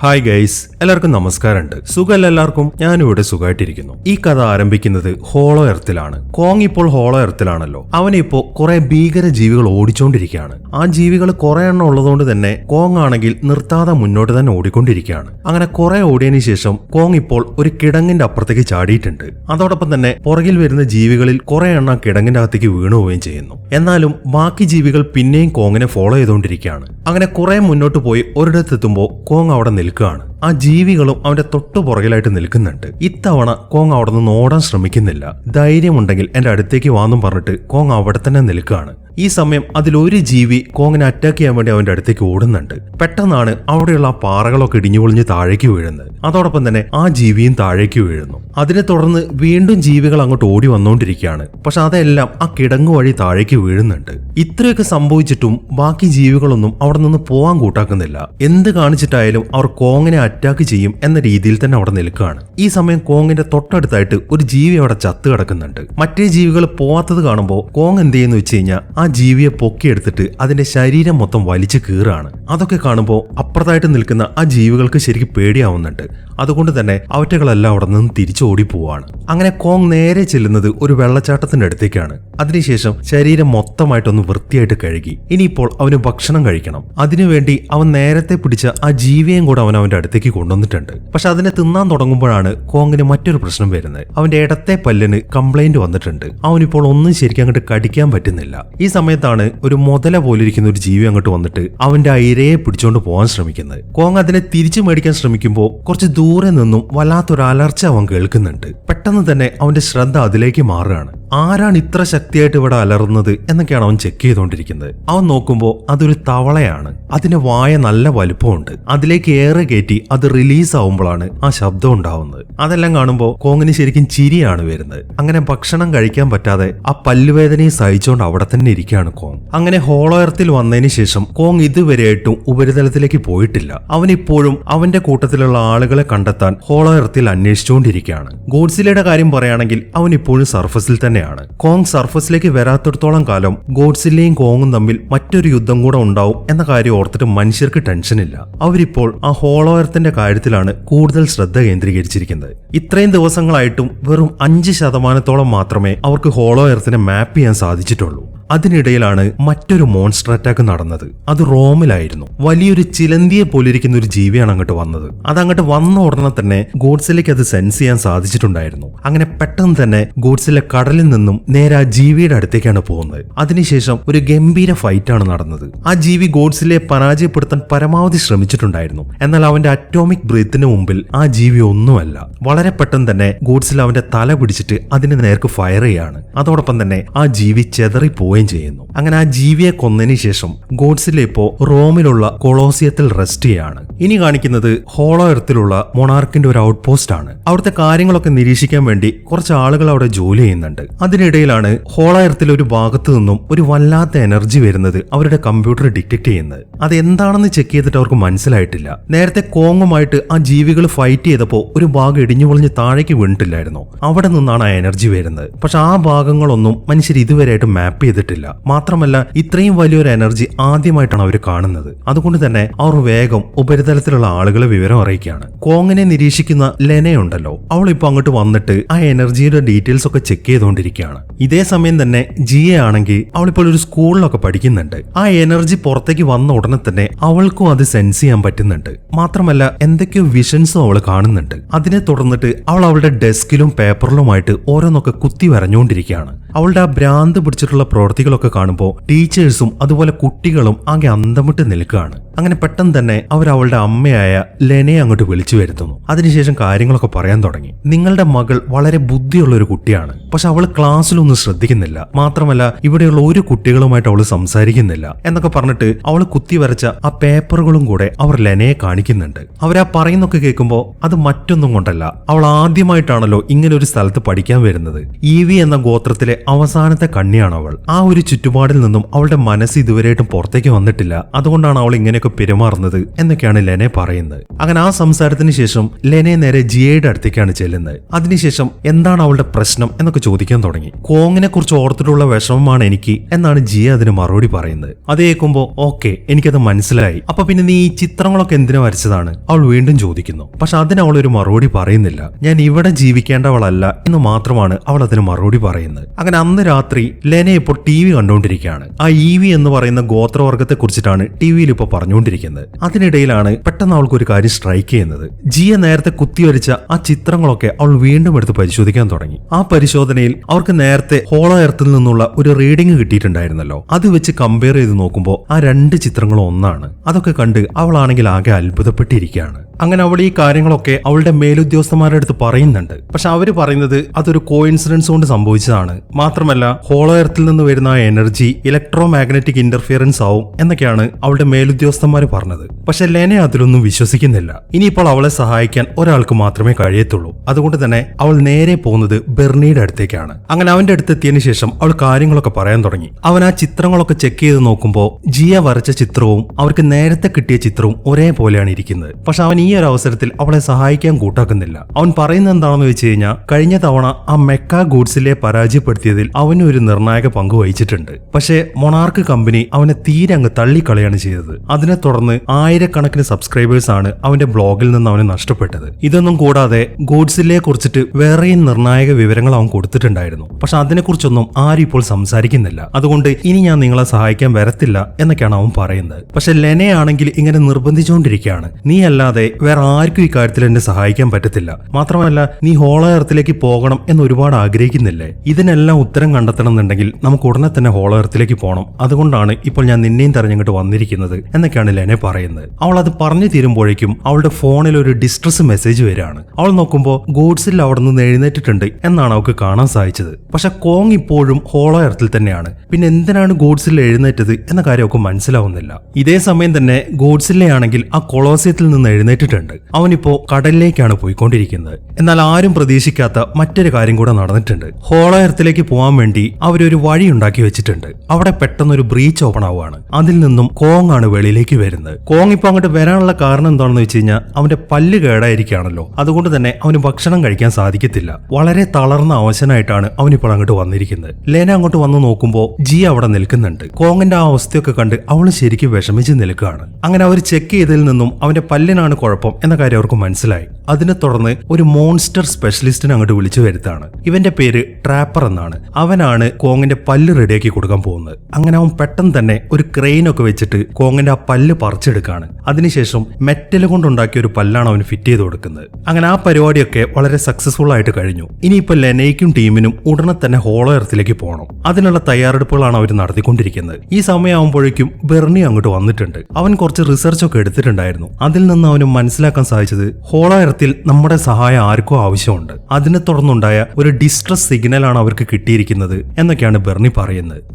Hi guys എല്ലാവർക്കും നമസ്കാരമുണ്ട്. സുഖമല്ല എല്ലാവർക്കും? ഞാനിവിടെ സുഖമായിട്ടിരിക്കുന്നു. ഈ കഥ ആരംഭിക്കുന്നത് ഹോളോ എർത്തിലാണ്. കോങ് ഇപ്പോൾ ഹോളോ എർത്തിലാണല്ലോ. അവനെ ഇപ്പോൾ കുറെ ഭീകര ജീവികൾ ഓടിച്ചോണ്ടിരിക്കുകയാണ്. ആ ജീവികൾ കുറെ എണ്ണം ഉള്ളതുകൊണ്ട് തന്നെ കോങ് ആണെങ്കിൽ നിർത്താതെ മുന്നോട്ട് തന്നെ ഓടിക്കൊണ്ടിരിക്കുകയാണ്. അങ്ങനെ കുറെ ഓടിയതിന് ശേഷം കോങ് ഇപ്പോൾ ഒരു കിടങ്ങിന്റെ അപ്പുറത്തേക്ക് ചാടിയിട്ടുണ്ട്. അതോടൊപ്പം തന്നെ പുറകിൽ വരുന്ന ജീവികളിൽ കുറെ എണ്ണം കിടങ്ങിന്റെ അകത്തേക്ക് വീണു പോവുകയും ചെയ്യുന്നു. എന്നാലും ബാക്കി ജീവികൾ പിന്നെയും കോങ്ങിനെ ഫോളോ ചെയ്തുകൊണ്ടിരിക്കുകയാണ്. അങ്ങനെ കുറെ മുന്നോട്ട് പോയി ഒരിടത്തെത്തുമ്പോൾ കോങ് അവിടെ നിൽക്കുകയാണ് ആ ജീവികളും അവന്റെ തൊട്ടു പുറകിലായിട്ട് നിൽക്കുന്നുണ്ട്. ഇത്തവണ കോങ് അവിടെ നിന്ന് ഓടാൻ ശ്രമിക്കുന്നില്ല. ധൈര്യമുണ്ടെങ്കിൽ എന്റെ അടുത്തേക്ക് വാന്നും പറഞ്ഞിട്ട് കോങ് അവിടെ തന്നെ നിൽക്കുകയാണ്. ഈ സമയം അതിലൊരു ജീവി കോങ്ങിനെ അറ്റാക്ക് ചെയ്യാൻ വേണ്ടി അവന്റെ അടുത്തേക്ക് ഓടുന്നുണ്ട്. പെട്ടെന്നാണ് അവിടെയുള്ള ആ പാറകളൊക്കെ ഇടിഞ്ഞു പൊളിഞ്ഞ് താഴേക്ക് വീഴുന്നത്. അതോടൊപ്പം തന്നെ ആ ജീവിയും താഴേക്ക് വീഴുന്നു. അതിനെ തുടർന്ന് വീണ്ടും ജീവികൾ അങ്ങോട്ട് ഓടി വന്നുകൊണ്ടിരിക്കുകയാണ്. പക്ഷെ അതെല്ലാം ആ കിടങ്ങു വഴി താഴേക്ക് വീഴുന്നുണ്ട്. ഇത്രയൊക്കെ സംഭവിച്ചിട്ടും ബാക്കി ജീവികളൊന്നും അവിടെ നിന്ന് പോവാൻ കൂട്ടാക്കുന്നില്ല. എന്ത് കാണിച്ചിട്ടായാലും അവർ കോങ്ങിനെ അറ്റാക്ക് ചെയ്യും എന്ന രീതിയിൽ തന്നെ അവിടെ നിൽക്കുകയാണ്. ഈ സമയം കോങ്ങിന്റെ തൊട്ടടുത്തായിട്ട് ഒരു ജീവി അവിടെ ചത്ത് കിടക്കുന്നുണ്ട്. മറ്റേ ജീവികൾ പോവാത്തത് കാണുമ്പോൾ കോങ് എന്ത് ചെയ്യുന്നു വെച്ച് കഴിഞ്ഞാൽ ആ ജീവിയെ പൊക്കിയെടുത്തിട്ട് അതിന്റെ ശരീരം മൊത്തം വലിച്ചു കീറാണ് അതൊക്കെ കാണുമ്പോൾ അപ്പുറത്തായിട്ട് നിൽക്കുന്ന ആ ജീവികൾക്ക് ശരിക്കും പേടിയാവുന്നുണ്ട്. അതുകൊണ്ട് തന്നെ അവറ്റകളെല്ലാം അവിടെ നിന്ന് തിരിച്ചു ഓടിപ്പോവാണ് അങ്ങനെ കോങ് നേരെ ചെല്ലുന്നത് ഒരു വെള്ളച്ചാട്ടത്തിന്റെ അടുത്തേക്കാണ്. അതിനുശേഷം ശരീരം മൊത്തമായിട്ടൊന്ന് വൃത്തിയായിട്ട് കഴുകി. ഇനിയിപ്പോൾ അവന് ഭക്ഷണം കഴിക്കണം. അതിനുവേണ്ടി അവൻ നേരത്തെ പിടിച്ച ആ ജീവിയെയും കൂടെ അവൻ അവന്റെ അടുത്തേക്ക് കൊണ്ടുവന്നിട്ടുണ്ട്. പക്ഷെ അതിനെ തിന്നാൻ തുടങ്ങുമ്പോഴാണ് കോങ്ങിന് മറ്റൊരു പ്രശ്നം വരുന്നത്. അവന്റെ ഇടത്തെ പല്ലിന് കംപ്ലൈന്റ് വന്നിട്ടുണ്ട്. അവനിപ്പോൾ ഒന്നും ശരിക്കും അങ്ങോട്ട് കടിക്കാൻ പറ്റുന്നില്ല. ഈ സമയത്താണ് ഒരു മുതല പോലിരിക്കുന്ന ഒരു ജീവി അങ്ങോട്ട് വന്നിട്ട് അവന്റെ ഇരയെ പിടിച്ചുകൊണ്ട് പോകാൻ ശ്രമിക്കുന്നത്. കോങ് അതിനെ തിരിച്ചു മേടിക്കാൻ ശ്രമിക്കുമ്പോൾ കുറച്ച് ദൂരെ നിന്നും വല്ലാത്തൊരു അലർച്ച അവൻ കേൾക്കുന്നുണ്ട്. പെട്ടെന്ന് തന്നെ അവന്റെ ശ്രദ്ധ അതിലേക്ക് മാറുകയാണ്. ആരാണ് ഇത്ര ശക്തിയായിട്ട് ഇവിടെ അലറുന്നത് എന്നൊക്കെയാണ് അവൻ ചെക്ക് ചെയ്തുകൊണ്ടിരിക്കുന്നത് അവൻ നോക്കുമ്പോൾ അതൊരു തവളയാണ്. അതിന് വായ നല്ല വലുപ്പമുണ്ട്. അതിലേക്ക് ഏറെ കയറ്റി അത് റിലീസ് ആവുമ്പോഴാണ് ആ ശബ്ദം ഉണ്ടാവുന്നത്. അതെല്ലാം കാണുമ്പോൾ കോങ്ങിന് ശരിക്കും ചിരിയാണ് വരുന്നത്. അങ്ങനെ ഭക്ഷണം കഴിക്കാൻ പറ്റാതെ ആ പല്ലുവേദനയും സഹിച്ചുകൊണ്ട് അവിടെ തന്നെ ഇരിക്കുകയാണ് കോങ്. അങ്ങനെ ഹോളോയർത്തിൽ വന്നതിന് ശേഷം കോങ് ഇതുവരെയായിട്ടും ഉപരിതലത്തിലേക്ക് പോയിട്ടില്ല. അവൻ ഇപ്പോഴും അവന്റെ കൂട്ടത്തിലുള്ള ആളുകളെ കണ്ടെത്താൻ ഹോളോയർത്തിൽ അന്വേഷിച്ചുകൊണ്ടിരിക്കുകയാണ്. ഗോഡ്സിലയുടെ കാര്യം പറയുകയാണെങ്കിൽ അവൻ ഇപ്പോഴും സർഫസിൽ തന്നെയാണ്. കോങ് സർഫസിലേക്ക് വരാത്തിടത്തോളം കാലം ഗോഡ്സില്ലയും കോങ്ങും തമ്മിൽ മറ്റൊരു യുദ്ധം കൂടെ ഉണ്ടാവും എന്ന കാര്യം ഓർത്തിട്ട് മനുഷ്യർക്ക് ടെൻഷനില്ല അവരിപ്പോൾ ആ ഹോളോ എർത്തിന്റെ കാര്യത്തിലാണ് കൂടുതൽ ശ്രദ്ധ കേന്ദ്രീകരിച്ചിരിക്കുന്നത്. ഇത്രയും ദിവസങ്ങളായിട്ടും വെറും അഞ്ച് ശതമാനത്തോളം മാത്രമേ അവർക്ക് ഹോളോ എർത്തിനെ മാപ്പ് ചെയ്യാൻ സാധിച്ചിട്ടുള്ളൂ. അതിനിടയിലാണ് മറ്റൊരു മോൺസ്റ്റർ അറ്റാക്ക് നടന്നത്. അത് റോമിലായിരുന്നു. വലിയൊരു ചിലന്തിയെ പോലിരിക്കുന്ന ഒരു ജീവിയാണ് അങ്ങോട്ട് വന്നത്. അത് അങ്ങോട്ട് വന്ന ഉടനെ തന്നെ ഗോഡ്സിലേക്ക് അത് സെൻസ് ചെയ്യാൻ സാധിച്ചിട്ടുണ്ടായിരുന്നു. അങ്ങനെ പെട്ടെന്ന് തന്നെ ഗോഡ്സിലെ കടലിൽ നിന്നും നേരെ ആ ജീവിയുടെ അടുത്തേക്കാണ് പോകുന്നത്. അതിനുശേഷം ഒരു ഗംഭീര ഫൈറ്റാണ് നടന്നത്. ആ ജീവി ഗോഡ്സിലെ പരാജയപ്പെടുത്താൻ പരമാവധി ശ്രമിച്ചിട്ടുണ്ടായിരുന്നു. എന്നാൽ അവന്റെ അറ്റോമിക് ബ്രീത്തിന് മുമ്പിൽ ആ ജീവി ഒന്നുമല്ല. വളരെ പെട്ടെന്ന് തന്നെ ഗോഡ്സിൽ അവന്റെ തല പിടിച്ചിട്ട് അതിന് നേർക്ക് ഫയർ ചെയ്യാണ്. അതോടൊപ്പം തന്നെ ആ ജീവി ചെതറി പോവുകയും ചെയ്യുന്നു. അങ്ങനെ ആ ജീവിയെ കൊന്നതിന് ശേഷം ഗോഡ്സിലെ ഇപ്പോ റോമിലുള്ള കൊളോസിയത്തിൽ റെസ്റ്റ് ചെയ്യാണ്. ഇനി കാണിക്കുന്നത് ഹോളോ എർത്തിലുള്ള മൊണാർക്കിന്റെ ഒരു ഔട്ട് പോസ്റ്റ് ആണ്. അവിടുത്തെ കാര്യങ്ങളൊക്കെ നിരീക്ഷിക്കാൻ വേണ്ടി കുറച്ച് ആളുകൾ അവിടെ ജോലി ചെയ്യുന്നുണ്ട്. അതിനിടയിലാണ് ഹോളോ എർത്തിലെ ഒരു ഭാഗത്തു നിന്നും ഒരു വല്ലാത്ത എനർജി വരുന്നത് അവരുടെ കമ്പ്യൂട്ടർ ഡിറ്റക്ട് ചെയ്യുന്നത്. അത് എന്താണെന്ന് ചെക്ക് ചെയ്തിട്ട് അവർക്ക് മനസ്സിലായിട്ടില്ല. നേരത്തെ കോങ്ങുമായിട്ട് ആ ജീവികൾ ഫൈറ്റ് ചെയ്തപ്പോൾ ഒരു ഭാഗം ഇടിഞ്ഞു പൊളിഞ്ഞ് താഴേക്ക് വീണിട്ടില്ലായിരുന്നു. അവിടെ നിന്നാണ് ആ എനർജി വരുന്നത്. പക്ഷെ ആ ഭാഗങ്ങളൊന്നും മനുഷ്യർ ഇതുവരെയായിട്ട് മാപ്പ് ചെയ്തിട്ടില്ല മാത്രമല്ല ഇത്രയും വലിയൊരു എനർജി ആദ്യമായിട്ടാണ് അവർ കാണുന്നത്. അതുകൊണ്ട് തന്നെ അവർ വേഗം ഉപരിതലത്തിലുള്ള ആളുകളെ വിവരം അറിയിക്കുകയാണ്. കോങ്ങിനെ നിരീക്ഷിക്കുന്ന ലെനയുണ്ടല്ലോ. അവൾ ഇപ്പൊ അങ്ങോട്ട് വന്നിട്ട് ആ എനർജിയുടെ ഡീറ്റെയിൽസ് ഒക്കെ ചെക്ക് ചെയ്തുകൊണ്ടിരിക്കുകയാണ് ഇതേ സമയം തന്നെ ജിയെ ആണെങ്കിൽ അവളിപ്പോൾ ഒരു സ്കൂളിലൊക്കെ പഠിക്കുന്നുണ്ട്. ആ എനർജി പുറത്തേക്ക് വന്ന ഉടനെ തന്നെ അവൾക്കും അത് സെൻസ് ചെയ്യാൻ പറ്റുന്നുണ്ട്. മാത്രമല്ല എന്തൊക്കെയോ വിഷൻസും അവൾ കാണുന്നുണ്ട്. അതിനെ തുടർന്നിട്ട് അവൾ അവളുടെ ഡെസ്കിലും പേപ്പറിലുമായിട്ട് ഓരോന്നൊക്കെ കുത്തി വരഞ്ഞുകൊണ്ടിരിക്കുകയാണ് അവളുടെ ആ ഭ്രാന്ത് പിടിച്ചിട്ടുള്ള പ്രവൃത്തികളൊക്കെ കാണുമ്പോൾ ടീച്ചേഴ്സും അതുപോലെ കുട്ടികളും ആകെ അന്തമിട്ട് നിൽക്കുകയാണ്. അങ്ങനെ പെട്ടെന്ന് തന്നെ അവർ അവളുടെ അമ്മയായ ലെനയെ അങ്ങോട്ട് വിളിച്ചു വരുത്തുന്നു. അതിനുശേഷം കാര്യങ്ങളൊക്കെ പറയാൻ തുടങ്ങി. നിങ്ങളുടെ മകൾ വളരെ ബുദ്ധിയുള്ള ഒരു കുട്ടിയാണ്. പക്ഷെ അവൾ ക്ലാസ്സിലൊന്നും ശ്രദ്ധിക്കുന്നില്ല. മാത്രമല്ല ഇവിടെയുള്ള ഒരു കുട്ടികളുമായിട്ട് അവൾ സംസാരിക്കുന്നില്ല എന്നൊക്കെ പറഞ്ഞിട്ട് അവൾ കുത്തി വരച്ച ആ പേപ്പറുകളും കൂടെ അവർ ലെനയെ കാണിക്കുന്നുണ്ട്. അവരാ പറയുന്നൊക്കെ കേൾക്കുമ്പോൾ അത് മറ്റൊന്നും കൊണ്ടല്ല. അവൾ ആദ്യമായിട്ടാണല്ലോ ഇങ്ങനെ ഒരു സ്ഥലത്ത് പഠിക്കാൻ വരുന്നത്. ഇ വി എന്ന ഗോത്രത്തിലെ അവസാനത്തെ കണ്ണിയാണ് അവൾ ആ ഒരു ചുറ്റുപാടിൽ നിന്നും അവളുടെ മനസ്സ് ഇതുവരെയായിട്ടും പുറത്തേക്ക് വന്നിട്ടില്ല. അതുകൊണ്ടാണ് അവൾ ഇങ്ങനെയൊക്കെ പെരുമാറുന്നത് എന്നൊക്കെയാണ് ലെനെ പറയുന്നത്. അങ്ങനെ ആ സംസാരത്തിന് ശേഷം ലെനെ നേരെ ജിയയുടെ അടുത്തേക്കാണ് ചെല്ലുന്നത്. അതിനുശേഷം എന്താണ് അവളുടെ പ്രശ്നം എന്നൊക്കെ ചോദിക്കാൻ തുടങ്ങി. കോങ്ങിനെ കുറിച്ച് ഓർത്തിട്ടുള്ള വിഷമമാണ് എനിക്ക് എന്നാണ് ജിയ അതിന് മറുപടി പറയുന്നത്. അത് കേൾക്കുമ്പോ ഓക്കെ എനിക്കത് മനസ്സിലായി. അപ്പൊ പിന്നെ നീ ഈ ചിത്രങ്ങളൊക്കെ എന്തിനു വരച്ചതാണ്? അവൾ വീണ്ടും ചോദിക്കുന്നു. പക്ഷെ അതിന് അവൾ ഒരു മറുപടി പറയുന്നില്ല. ഞാൻ ഇവിടെ ജീവിക്കേണ്ടവളല്ല എന്ന് മാത്രമാണ് അവൾ അതിന് മറുപടി പറയുന്നത്. അങ്ങനെ അന്ന് രാത്രി ലെനെ ഇപ്പോൾ ടി വി കണ്ടുകൊണ്ടിരിക്കുകയാണ്. ആ ഇ വി എന്ന് പറയുന്ന ഗോത്രവർഗത്തെ കുറിച്ചിട്ടാണ് ടി വിയിൽ ഇപ്പോൾ പറഞ്ഞുകൊണ്ടിരിക്കുന്നത്. അതിനിടയിലാണ് പെട്ടെന്ന് അവൾക്ക് ഒരു കാര്യം സ്ട്രൈക്ക് ചെയ്യുന്നത്. ജിയെ നേരത്തെ കുത്തിവരിച്ച ആ ചിത്രങ്ങളൊക്കെ അവൾ വീണ്ടും എടുത്ത് പരിശോധിക്കാൻ തുടങ്ങി. ആ പരിശോധനയിൽ അവർക്ക് നേരത്തെ ഹോളോ എർത്തിൽ നിന്നുള്ള ഒരു റീഡിംഗ് കിട്ടിയിട്ടുണ്ടായിരുന്നല്ലോ. അത് വെച്ച് കമ്പയർ ചെയ്ത് നോക്കുമ്പോൾ ആ രണ്ട് ചിത്രങ്ങളും ഒന്നാണ്. അതൊക്കെ കണ്ട് അവളാണെങ്കിൽ ആകെ അത്ഭുതപ്പെട്ടിരിക്കുകയാണ്. അങ്ങനെ അവൾ ഈ കാര്യങ്ങളൊക്കെ അവളുടെ മേലുദ്യോഗസ്ഥന്മാരുടെ അടുത്ത് പറയുന്നുണ്ട്. പക്ഷെ അവർ പറയുന്നത് അതൊരു കോയിൻസിഡൻസ് കൊണ്ട് സംഭവിച്ചതാണ്. മാത്രമല്ല ഹോളോ എർത്തിൽ നിന്ന് വരുന്ന ആ എനർജി ഇലക്ട്രോ മാഗ്നറ്റിക് ഇന്റർഫിയറൻസ് ആവും എന്നൊക്കെയാണ് അവളുടെ മേലുദ്യോഗസ്ഥന്മാർ പറഞ്ഞത്. പക്ഷെ ലെനെ അതിലൊന്നും വിശ്വസിക്കുന്നില്ല. ഇനിയിപ്പോൾ അവളെ സഹായിക്കാൻ ഒരാൾക്ക് മാത്രമേ കഴിയത്തുള്ളൂ. അതുകൊണ്ട് തന്നെ അവൾ നേരെ പോകുന്നത് ബെർണിയുടെ അടുത്തേക്കാണ്. അങ്ങനെ അവന്റെ അടുത്ത് എത്തിയതിനു ശേഷം അവൾ കാര്യങ്ങളൊക്കെ പറയാൻ തുടങ്ങി. അവൻ ആ ചിത്രങ്ങളൊക്കെ ചെക്ക് ചെയ്ത് നോക്കുമ്പോൾ ജിയ വരച്ച ചിത്രവും അവർക്ക് നേരത്തെ കിട്ടിയ ചിത്രവും ഒരേപോലെയാണ് ഇരിക്കുന്നത്. പക്ഷെ അവൻ ഈ ഒരു അവസരത്തിൽ അവളെ സഹായിക്കാൻ കൂട്ടാക്കുന്നില്ല. അവൻ പറയുന്നത് എന്താണെന്ന് വെച്ച് കഴിഞ്ഞാൽ കഴിഞ്ഞ തവണ ആ മെക്ക ഗൂഡ്സിലെ പരാജയപ്പെടുത്തിയതിൽ അവനും ഒരു നിർണായക പങ്ക് വഹിച്ചിട്ടുണ്ട്. പക്ഷേ മൊണാർക്ക് കമ്പനി അവനെ തീരെ അങ്ങ് തള്ളിക്കളയാണ് ചെയ്തത്. അതിനെ തുടർന്ന് ആയിരക്കണക്കിന് സബ്സ്ക്രൈബേഴ്സ് ആണ് അവന്റെ ബ്ലോഗിൽ നിന്ന് അവന് നഷ്ടപ്പെട്ടത്. ഇതൊന്നും കൂടാതെ ഗോഡ്സിലെ കുറിച്ചിട്ട് വേറെയും നിർണായക വിവരങ്ങൾ അവൻ കൊടുത്തിട്ടുണ്ടായിരുന്നു. പക്ഷെ അതിനെക്കുറിച്ചൊന്നും ആരും ഇപ്പോൾ സംസാരിക്കുന്നില്ല. അതുകൊണ്ട് ഇനി ഞാൻ നിങ്ങളെ സഹായിക്കാൻ വരത്തില്ല എന്നൊക്കെയാണ് അവൻ പറയുന്നത്. പക്ഷെ ലെനെ ആണെങ്കിൽ ഇങ്ങനെ നിർബന്ധിച്ചുകൊണ്ടിരിക്കുകയാണ് നീ അല്ലാതെ വേറെ ആർക്കും ഈ കാര്യത്തിൽ എന്നെ സഹായിക്കാൻ പറ്റത്തില്ല. മാത്രമല്ല നീ ഹോളോ എർത്തിലേക്ക് പോകണം എന്ന് ഒരുപാട് ആഗ്രഹിക്കുന്നില്ലേ? ഇതിനെല്ലാം ഉത്തരം കണ്ടെത്തണം എന്നുണ്ടെങ്കിൽ നമുക്ക് ഉടനെ തന്നെ ഹോളേർത്തിലേക്ക് പോകണം അതുകൊണ്ടാണ് ഇപ്പോൾ ഞാൻ നിന്നെയും തെരഞ്ഞിങ്ങോട്ട് വന്നിരിക്കുന്നത് എന്നൊക്കെയാണ് ലെനെ പറയുന്നത്. അവൾ അത് പറഞ്ഞു തീരുമ്പോഴേക്കും അവളുടെ ഫോണിൽ ഒരു ഡിസ്ട്രസ് മെസ്സേജ് വരികയാണ്. അവൾ നോക്കുമ്പോൾ ഗോഡ്സിൽ അവിടെ നിന്ന് എഴുന്നേറ്റിട്ടുണ്ട് എന്നാണ് അവൾക്ക് കാണാൻ സാധിച്ചത്. പക്ഷെ കോങ് ഇപ്പോഴും ഹോളോ എർത്തിൽ തന്നെയാണ്. പിന്നെ എന്തിനാണ് ഗോഡ്സിൽ എഴുന്നേറ്റത് എന്ന കാര്യം അവൾക്ക് മനസ്സിലാവുന്നില്ല. ഇതേ സമയം തന്നെ ഗോഡ്സിലെ ആണെങ്കിൽ ആ കൊളോസിയത്തിൽ നിന്ന് എഴുന്നേറ്റിട്ടുണ്ട്. അവനിപ്പോ കടലിലേക്കാണ് പോയിക്കൊണ്ടിരിക്കുന്നത്. എന്നാൽ ആരും പ്രതീക്ഷിക്കാത്ത മറ്റൊരു കാര്യം കൂടെ നടന്നിട്ടുണ്ട്. ഹോളോ എർത്തിലേക്ക് പോകാൻ വേണ്ടി അവരൊരു വഴി ഉണ്ടാക്കി വെച്ചിട്ടുണ്ട്. അവിടെ പെട്ടെന്ന് ഒരു ബ്രീച്ച് ഓപ്പൺ ആവുകയാണ്. അതിൽ നിന്നും കോങ് ആണ് വെളിയിലേക്ക് വരുന്നത്. കോങ് ഇപ്പൊ അങ്ങോട്ട് വരാനുള്ള കാരണം എന്താണെന്ന് വെച്ച് കഴിഞ്ഞാൽ അവന്റെ പല്ല് കേടായിരിക്കുകയാണല്ലോ. അതുകൊണ്ട് തന്നെ അവന് ഭക്ഷണം കഴിക്കാൻ സാധിക്കത്തില്ല. വളരെ തളർന്ന അവശനായിട്ടാണ് അവനിപ്പോൾ അങ്ങോട്ട് വന്നിരിക്കുന്നത്. ലേന അങ്ങോട്ട് വന്ന് നോക്കുമ്പോൾ ജി അവിടെ നിൽക്കുന്നുണ്ട്. കോങ്ങിന്റെ ആ അവസ്ഥയൊക്കെ കണ്ട് അവൾ ശരിക്കും വിഷമിച്ച് നിൽക്കുകയാണ്. അങ്ങനെ അവർ ചെക്ക് ചെയ്തതിൽ നിന്നും അവന്റെ പല്ലിനാണ് കുഴപ്പം എന്ന കാര്യം അവർക്ക് മനസ്സിലായി. അതിനെ തുടർന്ന് ഒരു മോൺസ്റ്റർ സ്പെഷ്യലിസ്റ്റിനെ അങ്ങോട്ട് വിളിച്ചു വരുത്താണ് ഇവന്റെ പേര് ട്രാപ്പർ എന്നാണ്. അവനാണ് കോങ്ങിന്റെ പല്ല് റെഡിയാക്കി കൊടുക്കാൻ പോകുന്നത്. അങ്ങനെ അവൻ പെട്ടെന്ന് തന്നെ ഒരു ക്രെയിനൊക്കെ വെച്ചിട്ട് കോങ്ങിന്റെ ആ പല്ല് പറിച്ചെടുക്കാണ്. അതിനുശേഷം മെറ്റൽ കൊണ്ടുണ്ടാക്കിയ ഒരു പല്ലാണ് അവൻ ഫിറ്റ് ചെയ്ത് കൊടുക്കുന്നത്. അങ്ങനെ ആ പരിപാടിയൊക്കെ വളരെ സക്സസ്ഫുൾ ആയിട്ട് കഴിഞ്ഞു. ഇനിയിപ്പോ ലെനയ്ക്കും ടീമിനും ഉടനെ തന്നെ ഹോളോ എർത്തിലേക്ക് പോകണം അതിനുള്ള തയ്യാറെടുപ്പുകളാണ് അവർ നടത്തിക്കൊണ്ടിരിക്കുന്നത്. ഈ സമയമാകുമ്പോഴേക്കും ബെർണി അങ്ങോട്ട് വന്നിട്ടുണ്ട്. അവൻ കുറച്ച് റിസർച്ച് ഒക്കെ എടുത്തിട്ടുണ്ടായിരുന്നു. അതിൽ നിന്ന് അവന് മനസ്സിലാക്കാൻ സാധിച്ചത് ഹോളോ എർത്തിൽ നമ്മുടെ സഹായം ആർക്കും ആവശ്യമുണ്ട്. അതിനെ തുടർന്നുണ്ടായ ഒരു ഡിസ്ട്രസ് സിഗ്നലാണ് അവർക്ക് കിട്ടിയിരിക്കുന്നത് എന്നൊക്കെയാണ് ബെർണി പറയുന്നത്.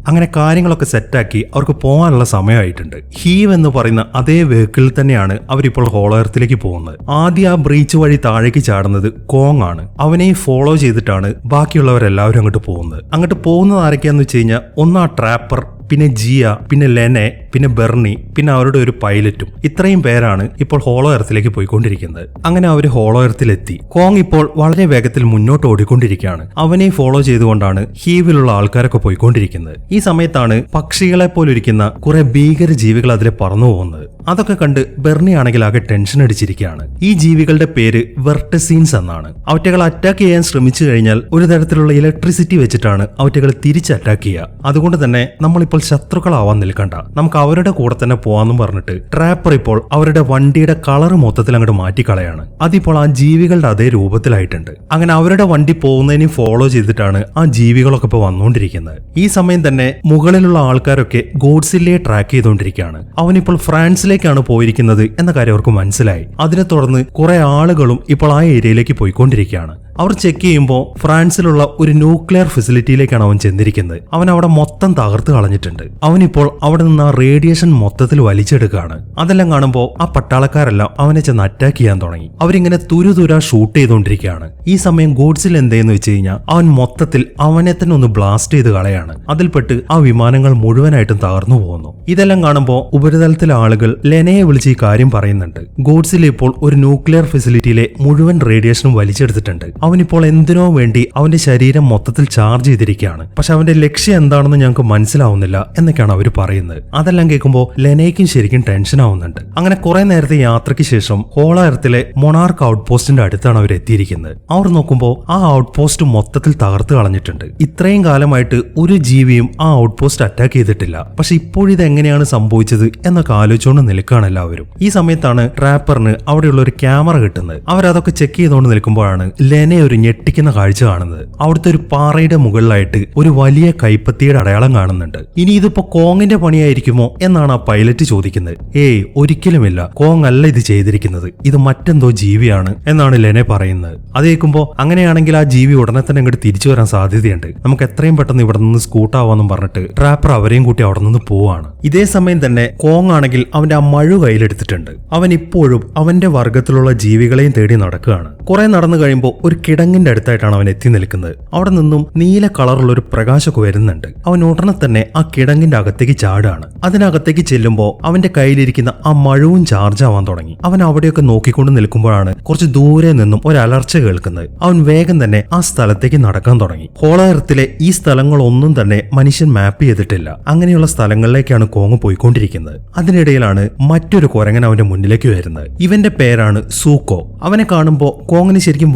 അങ്ങനെ കാര്യങ്ങളൊക്കെ സെറ്റാക്കി അവർക്ക് പോകാനുള്ള സമയമായിട്ടുണ്ട്. ഹീവ് എന്ന് പറയുന്ന അതേ വെഹിക്കിളിൽ തന്നെയാണ് അവരിപ്പോൾ ഹോളോയർത്തിലേക്ക് പോകുന്നത്. ആദ്യം ആ ബ്രീച്ച് വഴി താഴേക്ക് ചാടുന്നത് കോങ് ആണ്. അവനെ ഫോളോ ചെയ്തിട്ടാണ് ബാക്കിയുള്ളവരെല്ലാവരും അങ്ങോട്ട് പോകുന്നത്. അങ്ങോട്ട് പോകുന്നത് ആരൊക്കെയാന്ന് വെച്ച് കഴിഞ്ഞാൽ ഒന്നാ ട്രാപ്പർ പിന്നെ ജിയ പിന്നെ ലെനെ പിന്നെ ബെർണി പിന്നെ അവരുടെ ഒരു പൈലറ്റും. ഇത്രയും പേരാണ് ഇപ്പോൾ ഹോളോ എർത്തിലേക്ക് പോയിക്കൊണ്ടിരിക്കുന്നത്. അങ്ങനെ അവർ ഹോളോ എർത്തിലെത്തി. കോങ് ഇപ്പോൾ വളരെ വേഗത്തിൽ മുന്നോട്ട് ഓടിക്കൊണ്ടിരിക്കുകയാണ്. അവനെ ഫോളോ ചെയ്തുകൊണ്ടാണ് ഹീവിലുള്ള ആൾക്കാരൊക്കെ പോയിക്കൊണ്ടിരിക്കുന്നത്. ഈ സമയത്താണ് പക്ഷികളെ പോലിരിക്കുന്ന കുറെ ഭീകര ജീവികൾ അതിലെ പറന്നു പോകുന്നത്. അതൊക്കെ കണ്ട് ബെർണി ആണെങ്കിൽ ആകെ ടെൻഷൻ അടിച്ചിരിക്കുകയാണ്. ഈ ജീവികളുടെ പേര് വെർട്ടസീൻസ് എന്നാണ്. അവറ്റകൾ അറ്റാക്ക് ചെയ്യാൻ ശ്രമിച്ചു കഴിഞ്ഞാൽ ഒരു തരത്തിലുള്ള ഇലക്ട്രിസിറ്റി വെച്ചിട്ടാണ് അവറ്റകൾ തിരിച്ച് അറ്റാക്ക് ചെയ്യുക. അതുകൊണ്ട് തന്നെ നമ്മളിപ്പോൾ ശത്രുക്കളാവാൻ നിൽക്കണ്ട. നമുക്ക് അവരുടെ കൂടെ തന്നെ പോവാന്നും പറഞ്ഞിട്ട് ട്രാപ്പർ ഇപ്പോൾ അവരുടെ വണ്ടിയുടെ കളർ മൊത്തത്തിൽ അങ്ങോട്ട് മാറ്റിക്കളയാണ്. അതിപ്പോൾ ആ ജീവികളുടെ അതേ രൂപത്തിലായിട്ടുണ്ട്. അങ്ങനെ അവരുടെ വണ്ടി പോകുന്നതിനും ഫോളോ ചെയ്തിട്ടാണ് ആ ജീവികളൊക്കെ ഇപ്പോൾ വന്നുകൊണ്ടിരിക്കുന്നത് ഈ സമയം തന്നെ മുകളിലുള്ള ആൾക്കാരൊക്കെ ഗോഡ്സില്ലയെ ട്രാക്ക് ചെയ്തുകൊണ്ടിരിക്കുകയാണ് അവനിപ്പോൾ ഫ്രാൻസിലേക്കാണ് പോയിരിക്കുന്നത് എന്ന കാര്യം അവർക്ക് മനസ്സിലായി. അതിനെ തുടർന്ന് കുറെ ആളുകളും ഇപ്പോൾ ആ ഏരിയയിലേക്ക് പോയിക്കൊണ്ടിരിക്കുകയാണ്. അവർ ചെക്ക് ചെയ്യുമ്പോൾ ഫ്രാൻസിലുള്ള ഒരു ന്യൂക്ലിയർ ഫെസിലിറ്റിയിലേക്കാണ് അവൻ ചെന്നിരിക്കുന്നത്. അവൻ അവിടെ മൊത്തം തകർത്ത് കളഞ്ഞിട്ടുണ്ട്. അവനിപ്പോൾ അവിടെ നിന്ന് ആ റേഡിയേഷൻ മൊത്തത്തിൽ വലിച്ചെടുക്കുകയാണ്. അതെല്ലാം കാണുമ്പോൾ ആ പട്ടാളക്കാരെല്ലാം അവനെ ചെന്ന് അറ്റാക്ക് ചെയ്യാൻ തുടങ്ങി. അവരിങ്ങനെ തുരുതുര ഷൂട്ട് ചെയ്തുകൊണ്ടിരിക്കുകയാണ് ഈ സമയം ഗോഡ്സിൽ എന്തെന്ന് വെച്ച് കഴിഞ്ഞാൽ അവൻ മൊത്തത്തിൽ അവനെ തന്നെ ഒന്ന് ബ്ലാസ്റ്റ് ചെയ്ത് കളയാണ്. അതിൽപ്പെട്ട് ആ വിമാനങ്ങൾ മുഴുവനായിട്ടും തകർന്നു പോകുന്നു. ഇതെല്ലാം കാണുമ്പോൾ ഉപരിതലത്തിലെ ആളുകൾ ലെനയെ വിളിച്ച് ഈ കാര്യം പറയുന്നുണ്ട്. ഗോഡ്സിൽ ഇപ്പോൾ ഒരു ന്യൂക്ലിയർ ഫെസിലിറ്റിയിലെ മുഴുവൻ റേഡിയേഷനും വലിച്ചെടുത്തിട്ടുണ്ട്. അവനിപ്പോൾ എന്തിനോ വേണ്ടി അവന്റെ ശരീരം മൊത്തത്തിൽ ചാർജ് ചെയ്തിരിക്കുകയാണ്. പക്ഷെ അവന്റെ ലക്ഷ്യം എന്താണെന്ന് ഞങ്ങൾക്ക് മനസ്സിലാവുന്നില്ല എന്നൊക്കെയാണ് അവർ പറയുന്നത്. അതെല്ലാം കേൾക്കുമ്പോൾ ലെനയ്ക്കും ശരിക്കും ടെൻഷൻ ആവുന്നുണ്ട്. അങ്ങനെ കുറെ നേരത്തെ യാത്രയ്ക്ക് ശേഷം ഹോളയർത്തിലെ മൊണാർക്ക് ഔട്ട് പോസ്റ്റിന്റെ അടുത്താണ് അവർ എത്തിയിരിക്കുന്നത്. അവർ നോക്കുമ്പോൾ ആ ഔട്ട് പോസ്റ്റ് മൊത്തത്തിൽ തകർത്ത് കളഞ്ഞിട്ടുണ്ട്. ഇത്രയും കാലമായിട്ട് ഒരു ജീവിയും ആ ഔട്ട് പോസ്റ്റ് അറ്റാക്ക് ചെയ്തിട്ടില്ല. പക്ഷെ ഇപ്പോഴിത് എങ്ങനെയാണ് സംഭവിച്ചത് എന്നൊക്കെ ആലോചിച്ചുകൊണ്ട് നിൽക്കുകയാണ് എല്ലാവരും. ഈ സമയത്താണ് ട്രാപ്പറിന് അവിടെയുള്ള ഒരു ക്യാമറ കിട്ടുന്നത്. അവരതൊക്കെ ചെക്ക് ചെയ്തുകൊണ്ട് നിൽക്കുമ്പോഴാണ് ലെനെ ഒരു ഞെട്ടിക്കുന്ന കാഴ്ച കാണുന്നത്. അവിടുത്തെ ഒരു പാറയുടെ മുകളിലായിട്ട് ഒരു വലിയ കൈപ്പത്തിയുടെ അടയാളം കാണുന്നുണ്ട്. ഇനി ഇതിപ്പോ കോങ്ങിന്റെ പണിയായിരിക്കുമോ എന്നാണ് ആ പൈലറ്റ് ചോദിക്കുന്നത്. ഏയ് ഒരിക്കലുമില്ല. കോങ് അല്ല ഇത് ചെയ്തിരിക്കുന്നത്. ഇത് മറ്റെന്തോ ജീവിയാണ് എന്നാണ് ലെനെ പറയുന്നത്. അത് കേൾക്കുമ്പോ അങ്ങനെയാണെങ്കിൽ ആ ജീവി ഉടനെ തന്നെ ഇങ്ങോട്ട് തിരിച്ചു വരാൻ സാധ്യതയുണ്ട്. നമുക്ക് എത്രയും പെട്ടെന്ന് ഇവിടെ നിന്ന് സ്കൂട്ടാവാന്നും പറഞ്ഞിട്ട് ട്രാപ്പർ അവരെയും കൂട്ടി അവിടെ നിന്ന് പോവാണ്. ഇതേ സമയം തന്നെ കോങ് ആണെങ്കിൽ അവന്റെ ആ മഴു കയ്യിലെടുത്തിട്ടുണ്ട്. അവൻ ഇപ്പോഴും അവന്റെ വർഗത്തിലുള്ള ജീവികളെയും തേടി നടക്കുകയാണ്. കുറെ നടന്നു കഴിയുമ്പോൾ ഒരു കിടങ്ങിന്റെ അടുത്തായിട്ടാണ് അവൻ എത്തി നിൽക്കുന്നത്. അവിടെ നിന്നും നീല കളറുള്ള ഒരു പ്രകാശമൊക്കെ വരുന്നുണ്ട്. അവൻ ഉടനെ തന്നെ ആ കിടങ്ങിന്റെ അകത്തേക്ക് ചാടാണ്. അതിനകത്തേക്ക് ചെല്ലുമ്പോൾ അവന്റെ കയ്യിലിരിക്കുന്ന ആ മഴവും ചാർജ് ആവാൻ തുടങ്ങി. അവൻ അവിടെയൊക്കെ നോക്കിക്കൊണ്ട് നിൽക്കുമ്പോഴാണ് കുറച്ച് ദൂരെ നിന്നും ഒരു അലർച്ച കേൾക്കുന്നത്. അവൻ വേഗം തന്നെ ആ സ്ഥലത്തേക്ക് നടക്കാൻ തുടങ്ങി. ഹോളയർത്തിലെ ഈ സ്ഥലങ്ങളൊന്നും തന്നെ മനുഷ്യൻ മാപ്പ് ചെയ്തിട്ടില്ല. അങ്ങനെയുള്ള സ്ഥലങ്ങളിലേക്കാണ് കോങ് പോയിക്കൊണ്ടിരിക്കുന്നത്. അതിനിടയിലാണ് മറ്റൊരു കുരങ്ങൻ അവന്റെ മുന്നിലേക്ക് വരുന്നത്. ഇവന്റെ പേരാണ് സൂക്കോ. അവനെ കാണുമ്പോൾ കോങ്ങിന് ശരിക്കും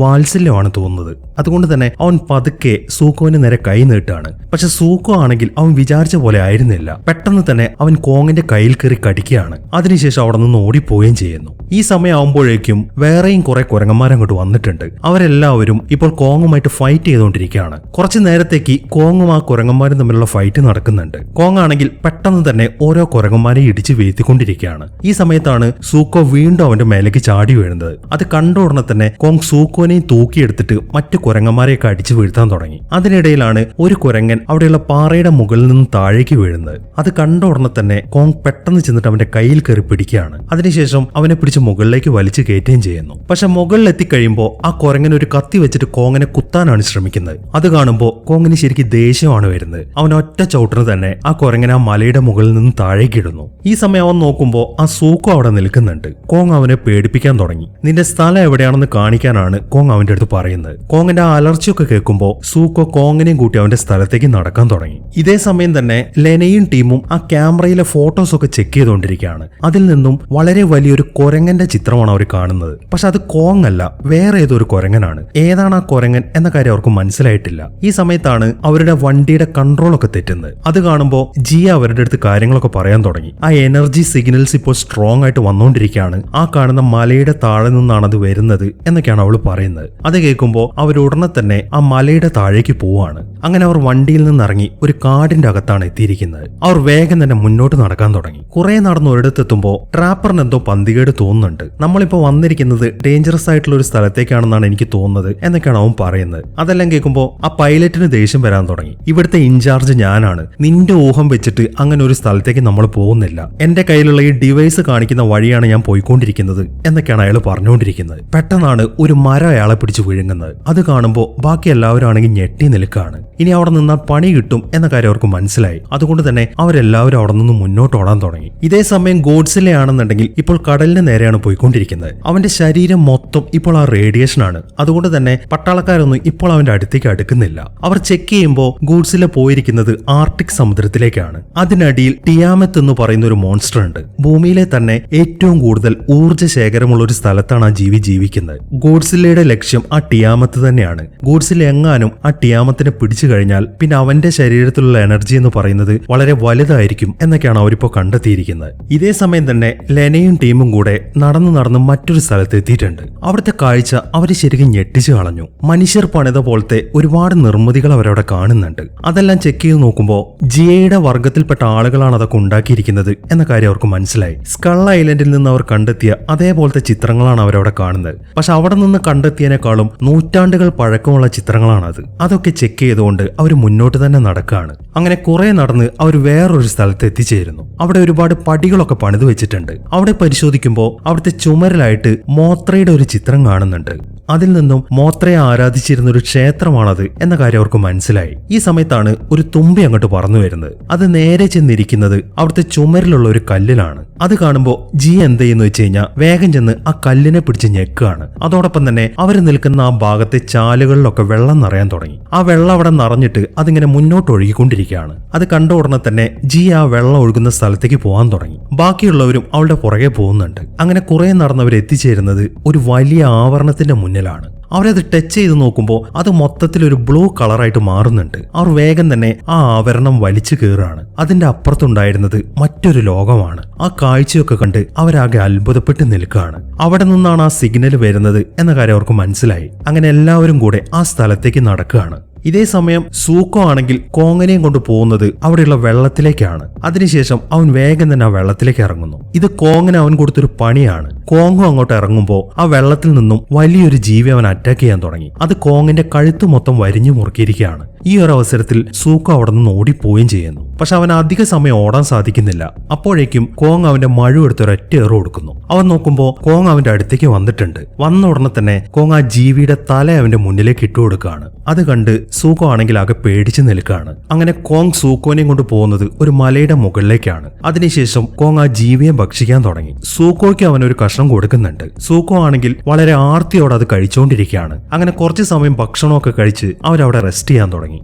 വാത്സല്യമാണ് തോന്നുന്നത്. അതുകൊണ്ട് തന്നെ അവൻ പതുക്കെ സൂക്കോവിന്റെ നേരെ കൈ നീട്ടാണ്. പക്ഷെ സൂക്കോ ആണെങ്കിൽ അവൻ വിചാരിച്ച പോലെ ആയിരുന്നില്ല. പെട്ടെന്ന് തന്നെ അവൻ കോങ്ങിന്റെ കയ്യിൽ കയറി കടിക്കുകയാണ്. അതിനുശേഷം അവിടെ നിന്ന് ഓടിപ്പോവുകയും ചെയ്യുന്നു. ഈ സമയമാകുമ്പോഴേക്കും വേറെയും കുറെ കുരങ്ങന്മാരങ്ങോട്ട് വന്നിട്ടുണ്ട്. അവരെല്ലാവരും ഇപ്പോൾ കോങ്ങുമായിട്ട് ഫൈറ്റ് ചെയ്തുകൊണ്ടിരിക്കുകയാണ്. കുറച്ചു നേരത്തേക്ക് കോങ്ങും ആ കുരങ്ങന്മാരും തമ്മിലുള്ള ഫൈറ്റ് നടക്കുന്നുണ്ട്. കോങ്ങാണെങ്കിൽ പെട്ടെന്ന് തന്നെ ഓരോ കുരങ്ങന്മാരെ ഇടിച്ച് വീഴ്ത്തിക്കൊണ്ടിരിക്കുകയാണ്. ഈ സമയത്താണ് സൂക്കോ വീണ്ടും അവന്റെ മേലേക്ക് ചാടി വീഴുന്നത്. അത് കണ്ട ഉടനെ തന്നെ കോങ് സൂക്കോനെയും തൂക്കിയെടുത്തിട്ട് മറ്റു കുരങ്ങന്മാരെയൊക്കെ അടിച്ചു വീഴ്ത്താൻ തുടങ്ങി. അതിനിടയിലാണ് ഒരു കുരങ്ങൻ അവിടെയുള്ള പാറയുടെ മുകളിൽ നിന്ന് താഴേക്ക് വീഴുന്നത്. അത് കണ്ട ഉടനെ തന്നെ കോങ് പെട്ടെന്ന് ചെന്നിട്ട് അവന്റെ കയ്യിൽ കയറി പിടിക്കുകയാണ്. അതിനുശേഷം അവനെ പിടിച്ച് മുകളിലേക്ക് വലിച്ചു കയറ്റുകയും ചെയ്യുന്നു. പക്ഷെ മുകളിൽ എത്തിക്കഴിയുമ്പോൾ ആ കുരങ്ങൻ ഒരു കത്തി വെച്ചിട്ട് കോങ്ങിനെ കുത്താനാണ് ശ്രമിക്കുന്നത്. അത് കാണുമ്പോൾ കോങ്ങിന് ശരിക്കും ദേഷ്യമാണ് വരുന്നത്. അവൻ ഒറ്റ ചവിട്ടിന് തന്നെ ആ കുരങ്ങൻ ആ മലയുടെ മുകളിൽ നിന്ന് താഴേക്ക് ഇടുന്നു. ഈ സമയം അവൻ നോക്കുമ്പോൾ ആ സൂക്കോ അവിടെ നിൽക്കുന്നുണ്ട്. കോങ് അവനെ പേടിപ്പിക്കാൻ തുടങ്ങി. നിന്റെ സ്ഥലം എവിടെയാണെന്ന് കാണിക്കാനാണ് കോങ് അവന്റെ അടുത്ത് പറയുന്നത്. കോങ്ങിന്റെ അലർച്ചയൊക്കെ കേൾക്കുമ്പോൾ സൂക്കോ കോങ്ങിനെയും കൂട്ടി അവന്റെ സ്ഥലത്തേക്ക് നടക്കാൻ തുടങ്ങി. ഇതേ സമയം തന്നെ ലെനയും ടീമും ആ ക്യാമറയിലെ ഫോട്ടോസ് ഒക്കെ ചെക്ക് ചെയ്തുകൊണ്ടിരിക്കുകയാണ്. അതിൽ നിന്നും വളരെ വലിയൊരു കുരങ്ങന്റെ ചിത്രമാണ് അവർ കാണുന്നത്. പക്ഷെ അത് കോങ് അല്ല വേറെ ഏതോ ഒരു കുരങ്ങനാണ്. ഏതാണ് ആ കുരങ്ങൻ എന്ന കാര്യം അവർക്ക് മനസ്സിലായിട്ടില്ല. ഈ സമയത്താണ് അവരുടെ വണ്ടിയുടെ കൺട്രോൾ ഒക്കെ തെറ്റുന്നത്. അത് കാണുമ്പോൾ ജിയ അവരുടെ അടുത്ത് കാര്യങ്ങളൊക്കെ പറയാൻ തുടങ്ങി. ആ എനർജി സിഗ്നൽസ് ഇപ്പോൾ സ്ട്രോങ് ആയിട്ട് വന്നുകൊണ്ടിരിക്കുകയാണ്. ആ കാണുന്ന മലയുടെ താഴെ നിന്നാണ് അത് വരുന്നത് എന്നൊക്കെയാണ് അവൾ പറയുന്നത്. അത് കേൾക്കുമ്പോൾ അവർ ഉടനെ തന്നെ ആ മലയുടെ താഴേക്ക് പോവാണ്. അങ്ങനെ അവർ വണ്ടിയിൽ നിന്നിറങ്ങി ഒരു കാടിന്റെ അകത്താണ് എത്തിയിരിക്കുന്നത്. അവർ വേഗം തന്നെ മുന്നോട്ട് നടക്കാൻ തുടങ്ങി. കുറെ നടന്ന് ഒരിടത്തെത്തുമ്പോൾ ട്രാപ്പറിന് എന്തോ പന്തികേട് തോന്നുന്നുണ്ട്. നമ്മളിപ്പോ വന്നിരിക്കുന്നത് ഡേഞ്ചറസ് ആയിട്ടുള്ള ഒരു സ്ഥലത്തേക്കാണെന്നാണ് എനിക്ക് തോന്നുന്നത് എന്നൊക്കെയാണ് അവൻ പറയുന്നത്. അതെല്ലാം കേൾക്കുമ്പോൾ ആ പൈലറ്റിന് ദേഷ്യം വരാൻ തുടങ്ങി. ഇവിടുത്തെ ഇൻചാർജ് ഞാനാണ്. നിന്റെ ഊഹം വെച്ചിട്ട് അങ്ങനെ ഒരു സ്ഥലത്തേക്ക് നമ്മൾ പോകുന്നില്ല. എന്റെ കയ്യിലുള്ള ഈ ഡിവൈസ് കാണിക്കുന്ന വഴിയാണ് ഞാൻ പോയിക്കൊണ്ടിരിക്കുന്നത് എന്നൊക്കെയാണ് അയാൾ പറഞ്ഞുകൊണ്ടിരിക്കുന്നത്. പെട്ടെന്നാണ് ഒരു മരം അയാളെ പിടിച്ച് വിഴുങ്ങുന്നത്. അത് കാണുമ്പോൾ ബാക്കി എല്ലാവരും ആണെങ്കിൽ ഞെട്ടി നിൽക്കുകയാണ്. ഇനി അവിടെ നിന്നാൽ പണി കിട്ടും എന്ന കാര്യം അവർക്ക് മനസ്സിലായി. അതുകൊണ്ട് തന്നെ അവരെല്ലാവരും അവിടെ നിന്ന് മുന്നോട്ട് ഓടാൻ തുടങ്ങി. ഇതേ സമയം ഗോഡ്സിലെ ആണെന്നുണ്ടെങ്കിൽ ഇപ്പോൾ കടലിന് നേരെയാണ് പോയിക്കൊണ്ടിരിക്കുന്നത്. അവന്റെ ശരീരം മൊത്തം ഇപ്പോൾ ആ റേഡിയേഷൻ ആണ്. അതുകൊണ്ട് തന്നെ പട്ടാളക്കാരൊന്നും ഇപ്പോൾ അവന്റെ അടുത്തേക്ക് അടുക്കുന്നില്ല. അവർ ചെക്ക് ചെയ്യുമ്പോൾ ഗൂഡ്സിലെ പോയിരിക്കുന്നത് ആർട്ടിക് സമുദ്രത്തിലേക്കാണ്. അതിനടിയിൽ ടിയാമത്ത് എന്ന് പറയുന്ന ഒരു മോൺസ്റ്റർ ഉണ്ട്. ഭൂമിയിലെ തന്നെ ഏറ്റവും കൂടുതൽ ഊർജ ശേഖരമുള്ള ഒരു സ്ഥലത്താണ് ആ ജീവി ജീവിക്കുന്നത്. ഗോഡ്സില്ലയുടെ ലക്ഷ്യം ആ ടിയാമത്ത് തന്നെയാണ്. ഗൂഡ്സിൽ എങ്ങാനും ആ ടിയാമത്തിനെ പിടിച്ചു കഴിഞ്ഞാൽ പിന്നെ അവന്റെ ശരീരത്തിലുള്ള എനർജി എന്ന് പറയുന്നത് വളരെ വലുതായിരിക്കും എന്നൊക്കെയാണ് അവരിപ്പോ കണ്ടെത്തിയിരിക്കുന്നത്. ഇതേ സമയം തന്നെ ലെനയും ടീമും കൂടെ നടന്നു നടന്ന് മറ്റൊരു സ്ഥലത്ത് എത്തിയിട്ടുണ്ട്. അവിടുത്തെ കാഴ്ച അവർ ശരിക്കും ഞെട്ടിച്ചു കളഞ്ഞു. മനുഷ്യർ പണിത പോലത്തെ ഒരുപാട് നിർമ്മിതികൾ അവരവിടെ കാണുന്നുണ്ട്. അതെല്ലാം ചെക്ക് ചെയ്ത് നോക്കുമ്പോൾ ജിയയുടെ വർഗത്തിൽപ്പെട്ട ആളുകളാണ് അതൊക്കെ ഉണ്ടാക്കിയിരിക്കുന്നത് എന്ന കാര്യം അവർക്ക് മനസ്സിലായി. സ്കൾ ഐലൻഡിൽ നിന്ന് അവർ കണ്ടെത്തിയ അതേപോലത്തെ ചിത്രങ്ങളാണ് അവരവിടെ കാണുന്നത്. പക്ഷെ അവിടെ നിന്ന് കണ്ടെത്തിയതിനേക്കാളും നൂറ്റാണ്ടുകൾ പഴക്കമുള്ള ചിത്രങ്ങളാണത്. അതൊക്കെ ചെക്ക് ചെയ്തുകൊണ്ട് അവർ മുന്നോട്ട് തന്നെ നടക്കുകയാണ് അങ്ങനെ കുറെ നടന്ന് അവർ വേറൊരു സ്ഥലത്ത് എത്തിച്ചേരുന്നു. അവിടെ ഒരുപാട് പടികളൊക്കെ പണിതു വെച്ചിട്ടുണ്ട്. അവിടെ പരിശോധിക്കുമ്പോൾ അവിടുത്തെ ചുമരിലായിട്ട് മോത്രയുടെ ഒരു ചിത്രം കാണുന്നുണ്ട്. അതിൽ നിന്നും മോത്രയെ ആരാധിച്ചിരുന്ന ഒരു ക്ഷേത്രമാണത് എന്ന കാര്യം അവർക്ക് മനസ്സിലായി. ഈ സമയത്താണ് ഒരു തുമ്പി അങ്ങോട്ട് പറന്നു വരുന്നത്. അത് നേരെ ചെന്നിരിക്കുന്നത് അവിടുത്തെ ചുമരിലുള്ള ഒരു കല്ലിലാണ്. അത് കാണുമ്പോൾ ജി എന്ത് ചെയ്യുന്നു വെച്ച് കഴിഞ്ഞാൽ വേഗം ചെന്ന് ആ കല്ലിനെ പിടിച്ച് ഞെക്കുകയാണ്. അതോടൊപ്പം തന്നെ അവർ നിൽക്കുന്ന ആ ഭാഗത്തെ ചാലുകളിലൊക്കെ വെള്ളം നിറയാൻ തുടങ്ങി. ആ വെള്ളം അവിടെ നിറഞ്ഞിട്ട് അതിങ്ങനെ മുന്നോട്ട് ഒഴുകിക്കൊണ്ടിരിക്കുകയാണ്. അത് കണ്ട ഉടനെ തന്നെ ജി ആ വെള്ളം ഒഴുകുന്ന സ്ഥലത്തേക്ക് പോകാൻ തുടങ്ങി. ബാക്കിയുള്ളവരും അവളുടെ പുറകെ പോകുന്നുണ്ട്. അങ്ങനെ കുറെ നടന്നവർ എത്തിച്ചേരുന്നത് ഒരു വലിയ ആവരണത്തിന്റെ മുന്നിലാണ്. അവരത് ടച്ച് ചെയ്ത് നോക്കുമ്പോൾ അത് മൊത്തത്തിൽ ഒരു ബ്ലൂ കളറായിട്ട് മാറുന്നുണ്ട്. അവർ വേഗം തന്നെ ആ ആവരണം വലിച്ചു കയറുകയാണ് അതിന്റെ അപ്പുറത്തുണ്ടായിരുന്നത് മറ്റൊരു ലോകമാണ്. ആ കാഴ്ചയൊക്കെ കണ്ട് അവരാകെ അത്ഭുതപ്പെട്ട് നിൽക്കുകയാണ്. അവിടെ നിന്നാണ് ആ സിഗ്നൽ വരുന്നത് എന്ന കാര്യം അവർക്ക് മനസ്സിലായി. അങ്ങനെ എല്ലാവരും കൂടെ ആ സ്ഥലത്തേക്ക് നടക്കുകയാണ്. ഇതേ സമയം സൂക്കോ ആണെങ്കിൽ കോങ്ങനെയും കൊണ്ട് പോകുന്നത് അവിടെയുള്ള വെള്ളത്തിലേക്കാണ്. അതിനുശേഷം അവൻ വേഗം തന്നെ ആ വെള്ളത്തിലേക്ക് ഇറങ്ങുന്നു. ഇത് കോങ്ങന് അവൻ കൊടുത്തൊരു പണിയാണ്. കോങ്ങു അങ്ങോട്ട് ഇറങ്ങുമ്പോൾ ആ വെള്ളത്തിൽ നിന്നും വലിയൊരു ജീവി അവൻ അറ്റാക്ക് ചെയ്യാൻ തുടങ്ങി. അത് കോങ്ങിന്റെ കഴുത്ത് മൊത്തം വരിഞ്ഞു മുറുക്കിയിരിക്കുകയാണ്. ഈ ഒരു അവസരത്തിൽ സൂക്കോ അവിടെ നിന്ന് ഓടിപ്പോവുകയും ചെയ്യുന്നു. പക്ഷെ അവൻ അധിക സമയം ഓടാൻ സാധിക്കുന്നില്ല. അപ്പോഴേക്കും കോങ് അവന്റെ മഴു എടുത്ത് ഒരൊറ്റ കൊടുക്കുന്നു അവൻ നോക്കുമ്പോൾ കോങ് അവന്റെ അടുത്തേക്ക് വന്നിട്ടുണ്ട്. വന്ന ഉടനെ തന്നെ കോങ് ആ ജീവിയുടെ തല അവന്റെ മുന്നിലേക്ക് ഇട്ടു കൊടുക്കുകയാണ്. അത് കണ്ട് സൂക്കോ ആണെങ്കിൽ ആകെ പേടിച്ചു നിൽക്കുകയാണ്. അങ്ങനെ കോങ് സൂക്കോനെയും കൊണ്ട് പോകുന്നത് ഒരു മലയുടെ മുകളിലേക്കാണ്. അതിനുശേഷം കോങ് ആ ജീവിയെ ഭക്ഷിക്കാൻ തുടങ്ങി. സൂക്കോയ്ക്ക് അവൻ ഒരു കഷ്ണം കൊടുക്കുന്നുണ്ട്. സൂക്കോ ആണെങ്കിൽ വളരെ ആർത്തിയോടെ അത് കഴിച്ചുകൊണ്ടിരിക്കുകയാണ്. അങ്ങനെ കുറച്ച് സമയം ഭക്ഷണമൊക്കെ കഴിച്ച് അവരവിടെ റെസ്റ്റ് ചെയ്യാൻ തുടങ്ങി.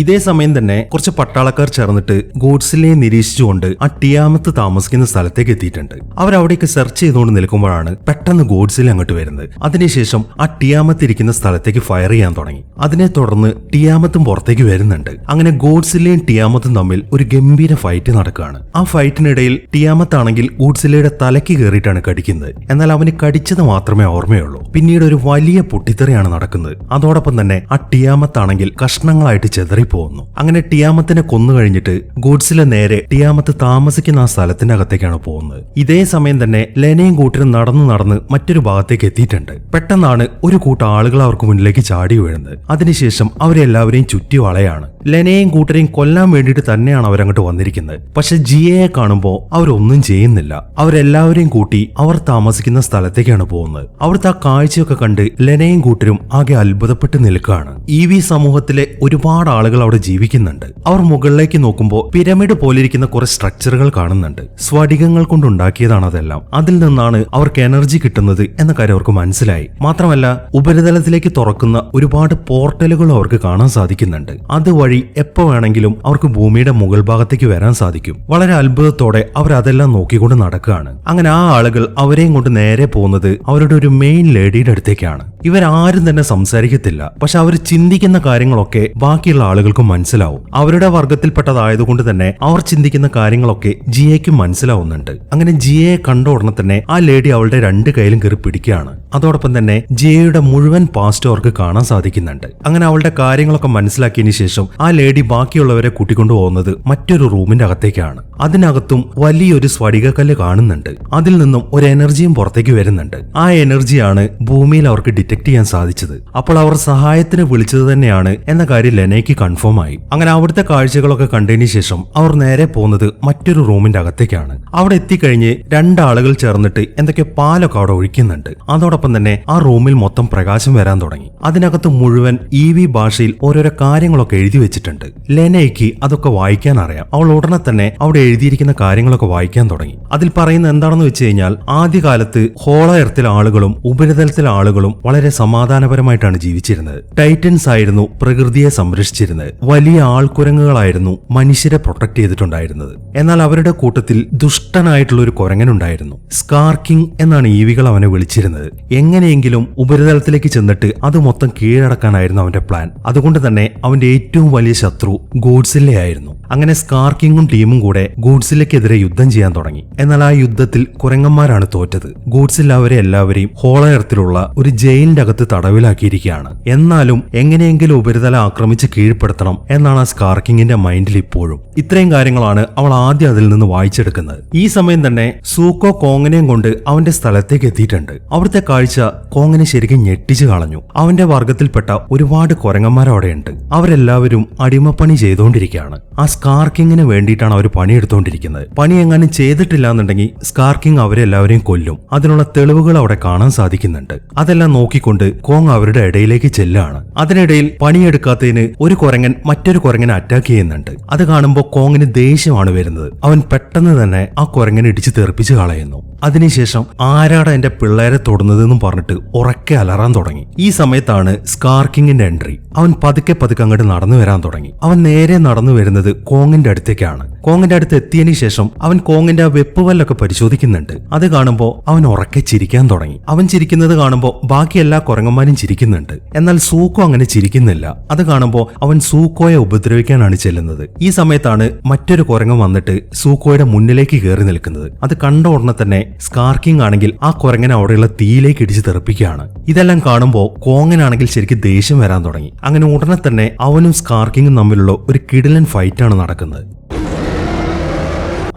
ഇതേ സമയം തന്നെ കുറച്ച് പട്ടാളക്കാർ ചേർന്നിട്ട് ഗോഡ്സിലെ നിരീക്ഷിച്ചുകൊണ്ട് ആ ടിയാമത്ത് താമസിക്കുന്ന സ്ഥലത്തേക്ക് എത്തിയിട്ടുണ്ട്. അവരവിടേക്ക് സെർച്ച് ചെയ്തുകൊണ്ട് നിൽക്കുമ്പോഴാണ് പെട്ടെന്ന് ഗോഡ്സിലെ അങ്ങോട്ട് വരുന്നത്. അതിനുശേഷം ആ ടിയാമത്ത് ഇരിക്കുന്ന സ്ഥലത്തേക്ക് ഫയർ ചെയ്യാൻ തുടങ്ങി. അതിനെ തുടർന്ന് ടിയാമത്തും പുറത്തേക്ക് വരുന്നുണ്ട്. അങ്ങനെ ഗോഡ്സിലെയും ടിയാമത്തും തമ്മിൽ ഒരു ഗംഭീര ഫൈറ്റ് നടക്കുകയാണ്. ആ ഫൈറ്റിനിടയിൽ ടിയാമത്ത് ആണെങ്കിൽ ഗോഡ്സിലയുടെ തലയ്ക്ക് കയറിയിട്ടാണ് കടിക്കുന്നത്. എന്നാൽ അവന് കടിച്ചത് മാത്രമേ ഓർമ്മയുള്ളൂ. പിന്നീട് ഒരു വലിയ പൊട്ടിത്തെറിയാണ് നടക്കുന്നത്. അതോടൊപ്പം തന്നെ ആ ടിയാമത്താണെങ്കിൽ കഷ്ണങ്ങളായിട്ട് ചെതറിപ്പോകുന്നു അങ്ങനെ ടിയാമത്തിനെ കൊന്നു കഴിഞ്ഞിട്ട് ഗൂഡ്സിലെ നേരെ ടിയാമത്ത് താമസിക്കുന്ന ആ സ്ഥലത്തിനകത്തേക്കാണ് പോകുന്നത്. ഇതേ സമയം തന്നെ ലെനയും കൂട്ടരും നടന്നു നടന്ന് മറ്റൊരു ഭാഗത്തേക്ക് എത്തിയിട്ടുണ്ട്. പെട്ടെന്നാണ് ഒരു കൂട്ടം ആളുകൾ അവർക്ക് മുന്നിലേക്ക് ചാടി വീഴുന്നത്. അതിനുശേഷം അവരെല്ലാവരെയും ചുറ്റി വളയാണ്. ലെനയും കൂട്ടരെയും കൊല്ലാൻ വേണ്ടിയിട്ട് തന്നെയാണ് അവരങ്ങോട്ട് വന്നിരിക്കുന്നത്. പക്ഷെ ജിയയെ കാണുമ്പോൾ അവരൊന്നും ചെയ്യുന്നില്ല. അവരെല്ലാവരെയും കൂട്ടി അവർ താമസിക്കുന്ന സ്ഥലത്തേക്കാണ് പോകുന്നത്. അവിടുത്തെ ആ കാഴ്ചയൊക്കെ കണ്ട് ലെനയും കൂട്ടരും ആകെ അത്ഭുതപ്പെട്ട് നിൽക്കുകയാണ്. ഈ വി സമൂഹത്തിലെ ഒരുപാട് ആളുകൾ അവിടെ ജീവിക്കുന്നുണ്ട്. അവർ മുകളിലേക്ക് നോക്കുമ്പോൾ പിരമിഡ് പോലിരിക്കുന്ന കുറെ സ്ട്രക്ചറുകൾ കാണുന്നുണ്ട്. സ്ഫടികങ്ങൾ കൊണ്ടുണ്ടാക്കിയതാണ് അതെല്ലാം. അതിൽ നിന്നാണ് അവർക്ക് എനർജി കിട്ടുന്നത് എന്ന കാര്യം അവർക്ക് മനസ്സിലായി. മാത്രമല്ല ഉപരിതലത്തിലേക്ക് തുറക്കുന്ന ഒരുപാട് പോർട്ടലുകൾ അവർക്ക് കാണാൻ സാധിക്കുന്നുണ്ട്. അതുവഴി എപ്പോ വേണമെങ്കിലും അവർക്ക് ഭൂമിയുടെ മുകൾ ഭാഗത്തേക്ക് വരാൻ സാധിക്കും. വളരെ അത്ഭുതത്തോടെ അവർ അതെല്ലാം നോക്കിക്കൊണ്ട് നടക്കുകയാണ്. അങ്ങനെ ആ ആളുകൾ അവരെയും കൊണ്ട് നേരെ പോകുന്നത് അവരുടെ ഒരു മെയിൻ ലേഡിയുടെ അടുത്തേക്കാണ്. ഇവരാരും തന്നെ സംസാരിക്കത്തില്ല. പക്ഷെ അവർ ചിന്തിക്കുന്ന കാര്യങ്ങളൊക്കെ ബാക്കിയുള്ള ആളുകൾക്കും മനസ്സിലാവും. അവരുടെ വർഗത്തിൽപ്പെട്ടതായതുകൊണ്ട് തന്നെ അവർ ചിന്തിക്കുന്ന കാര്യങ്ങളൊക്കെ ജിയയ്ക്കും മനസ്സിലാവുന്നുണ്ട്. അങ്ങനെ ജിയയെ കണ്ട ഉടനെ തന്നെ ആ ലേഡി അവളുടെ രണ്ട് കയ്യിലും കയറി പിടിക്കുകയാണ്. അതോടൊപ്പം തന്നെ ജിയയുടെ മുഴുവൻ പാസ്റ്റ് അവർക്ക് കാണാൻ സാധിക്കുന്നുണ്ട്. അങ്ങനെ അവളുടെ കാര്യങ്ങളൊക്കെ മനസ്സിലാക്കിയതിനു ശേഷം ആ ലേഡി ബാക്കിയുള്ളവരെ കൂട്ടിക്കൊണ്ടു പോകുന്നത് മറ്റൊരു റൂമിന്റെ അകത്തേക്കാണ്. അതിനകത്തും വലിയൊരു സ്ഫടികക്കല്ല് കാണുന്നുണ്ട്. അതിൽ നിന്നും ഒരു എനർജിയും പുറത്തേക്ക് വരുന്നുണ്ട്. ആ എനർജിയാണ് ഭൂമിയിൽ അവർക്ക് ഡിറ്റക്ട് ചെയ്യാൻ സാധിച്ചത്. അപ്പോൾ അവർ സഹായത്തിന് വിളിച്ചത് തന്നെയാണ് എന്ന കാര്യം ലെനയ്ക്ക് കൺഫേം ആയി. അങ്ങനെ അവിടുത്തെ കാഴ്ചകളൊക്കെ കണ്ടതിന് ശേഷം അവർ നേരെ പോകുന്നത് മറ്റൊരു റൂമിന്റെ അകത്തേക്കാണ്. അവിടെ എത്തിക്കഴിഞ്ഞ് രണ്ടാളുകൾ ചേർന്നിട്ട് എന്തൊക്കെ പാലൊക്കെ അവിടെ ഒഴിക്കുന്നുണ്ട്. അതോടൊപ്പം തന്നെ ആ റൂമിൽ മൊത്തം പ്രകാശം വരാൻ തുടങ്ങി. അതിനകത്ത് മുഴുവൻ ഇ വി ഭാഷയിൽ ഓരോരോ കാര്യങ്ങളൊക്കെ എഴുതി വെച്ചിട്ടുണ്ട് ലെനയ്ക്ക് അതൊക്കെ വായിക്കാൻ അറിയാം അവൾ ഉടനെ തന്നെ അവിടെ എഴുതിയിരിക്കുന്ന കാര്യങ്ങളൊക്കെ വായിക്കാൻ തുടങ്ങി. അതിൽ പറയുന്ന എന്താണെന്ന് വെച്ച് കഴിഞ്ഞാൽ ആദ്യകാലത്ത് ഹോള എർത്തിലെ ആളുകളും ഉപരിതലത്തിലെ ആളുകളും വളരെ സമാധാനപരമായിട്ടാണ് ജീവിച്ചിരുന്നത്. ടൈറ്റൻസ് ആയിരുന്നു പ്രകൃതിയെ സംരക്ഷിച്ചിരുന്നത്. വലിയ ആൾക്കുരങ്ങുകളായിരുന്നു മനുഷ്യരെ പ്രൊട്ടക്ട് ചെയ്തിട്ടുണ്ടായിരുന്നത്. എന്നാൽ അവരുടെ കൂട്ടത്തിൽ ദുഷ്ടനായിട്ടുള്ള ഒരു കുരങ്ങനുണ്ടായിരുന്നു. സ്കാർക്കിംഗ് എന്നാണ് ഈവികൾ അവനെ വിളിച്ചിരുന്നത്. എങ്ങനെയെങ്കിലും ഉപരിതലത്തിലേക്ക് ചെന്നിട്ട് അത് മൊത്തം കീഴടക്കാനായിരുന്നു അവന്റെ പ്ലാൻ. അതുകൊണ്ട് തന്നെ അവന്റെ ഏറ്റവും വലിയ ശത്രു ഗോഡ്സില്ലേ ആയിരുന്നു അങ്ങനെ സ്കാർക്കിങ്ങും ടീമും കൂടെ ഗൂഡ്സിലേക്കെതിരെ യുദ്ധം ചെയ്യാൻ തുടങ്ങി. എന്നാൽ ആ യുദ്ധത്തിൽ കുരങ്ങന്മാരാണ് തോറ്റത്. ഗൂഡ്സിൽ അവരെ എല്ലാവരെയും ഹോളയർത്തിലുള്ള ഒരു ജയിലിന്റെ അകത്ത് തടവിലാക്കിയിരിക്കുകയാണ്. എന്നാലും എങ്ങനെയെങ്കിലും ഉപരിതല ആക്രമിച്ച് കീഴ്പ്പെടുത്തണം എന്നാണ് ആ സ്കാർക്കിങ്ങിന്റെ മൈൻഡിൽ ഇപ്പോഴും. ഇത്രയും കാര്യങ്ങളാണ് അവൾ ആദ്യം അതിൽ നിന്ന് വായിച്ചെടുക്കുന്നത്. ഈ സമയം തന്നെ സൂക്കോ കോങ്ങനെയും കൊണ്ട് അവന്റെ സ്ഥലത്തേക്ക് എത്തിയിട്ടുണ്ട്. അവിടുത്തെ കാഴ്ച കോങ്ങനെ ശരിക്കും ഞെട്ടിച്ചു കളഞ്ഞു. അവന്റെ വർഗത്തിൽപ്പെട്ട ഒരുപാട് കുരങ്ങന്മാർ അവിടെയുണ്ട് അവരെല്ലാവരും അടിമപ്പണി ചെയ്തുകൊണ്ടിരിക്കുകയാണ് ആ സ്കാർക്കിങ്ങിന് വേണ്ടിയിട്ടാണ് അവർ പണിയെടുത്തുകൊണ്ടിരിക്കുന്നത് പണി എങ്ങാനും ചെയ്തിട്ടില്ല എന്നുണ്ടെങ്കിൽ സ്കാർക്കിങ് അവരെല്ലാവരെയും കൊല്ലും. അതിനുള്ള തെളിവുകൾ അവിടെ കാണാൻ സാധിക്കുന്നുണ്ട്. അതെല്ലാം നോക്കിക്കൊണ്ട് കോങ് അവരുടെ ഇടയിലേക്ക് ചെല്ലാണ്. അതിനിടയിൽ പണിയെടുക്കാത്തതിന് ഒരു കുരങ്ങൻ മറ്റൊരു കുരങ്ങനെ അറ്റാക്ക് ചെയ്യുന്നുണ്ട്. അത് കാണുമ്പോൾ കോങ്ങിന് ദേഷ്യമാണ് വരുന്നത്. അവൻ പെട്ടെന്ന് തന്നെ ആ കുരങ്ങനെ ഇടിച്ച് തെറിപ്പിച്ച് കളയുന്നു. അതിനുശേഷം ആരാടാ എന്റെ പിള്ളേരെ തൊടുന്നതെന്നും പറഞ്ഞിട്ട് ഉറക്കെ അലറാൻ തുടങ്ങി. ഈ സമയത്താണ് സ്കാർക്കിങ്ങിന്റെ എൻട്രി. അവൻ പതുക്കെ പതുക്കെ അങ്ങോട്ട് നടന്നു വരാൻ തുടങ്ങി. അവൻ നേരെ നടന്നു വരുന്നത് കോങ്ങിന്റെ അടുത്തേക്കാണ്. കോങ്ങിന്റെ അടുത്ത് എത്തിയതിനു ശേഷം അവൻ കോങ്ങിന്റെ ആ വെപ്പുവല്ലൊക്കെ പരിശോധിക്കുന്നുണ്ട്. അത് കാണുമ്പോൾ അവൻ ഉറക്കെ ചിരിക്കാൻ തുടങ്ങി. അവൻ ചിരിക്കുന്നത് കാണുമ്പോൾ ബാക്കി എല്ലാ കുരങ്ങന്മാരും ചിരിക്കുന്നുണ്ട്. എന്നാൽ സൂക്കോ അങ്ങനെ ചിരിക്കുന്നില്ല. അത് കാണുമ്പോൾ അവൻ സൂക്കോയെ ഉപദ്രവിക്കാനാണ് ചെല്ലുന്നത്. ഈ സമയത്താണ് മറ്റൊരു കുരങ്ങൻ വന്നിട്ട് സൂക്കോയുടെ മുന്നിലേക്ക് കയറി നിൽക്കുന്നത്. അത് കണ്ട ഉടനെ തന്നെ സ്കാർക്കിംഗ് ആണെങ്കിൽ ആ കുരങ്ങനെ അവിടെയുള്ള തീയിലേക്ക് ഇടിച്ച് തെറിപ്പിക്കുകയാണ്. ഇതെല്ലാം കാണുമ്പോൾ കോങ്ങനാണെങ്കിൽ ശരിക്കും ദേഷ്യം വരാൻ തുടങ്ങി. അങ്ങനെ ഉടനെ തന്നെ അവനും സ്കാർക്കിങ്ങും തമ്മിലുള്ള ഒരു കിടിലൻ ഫൈറ്റാണ് നടക്കുന്നത്.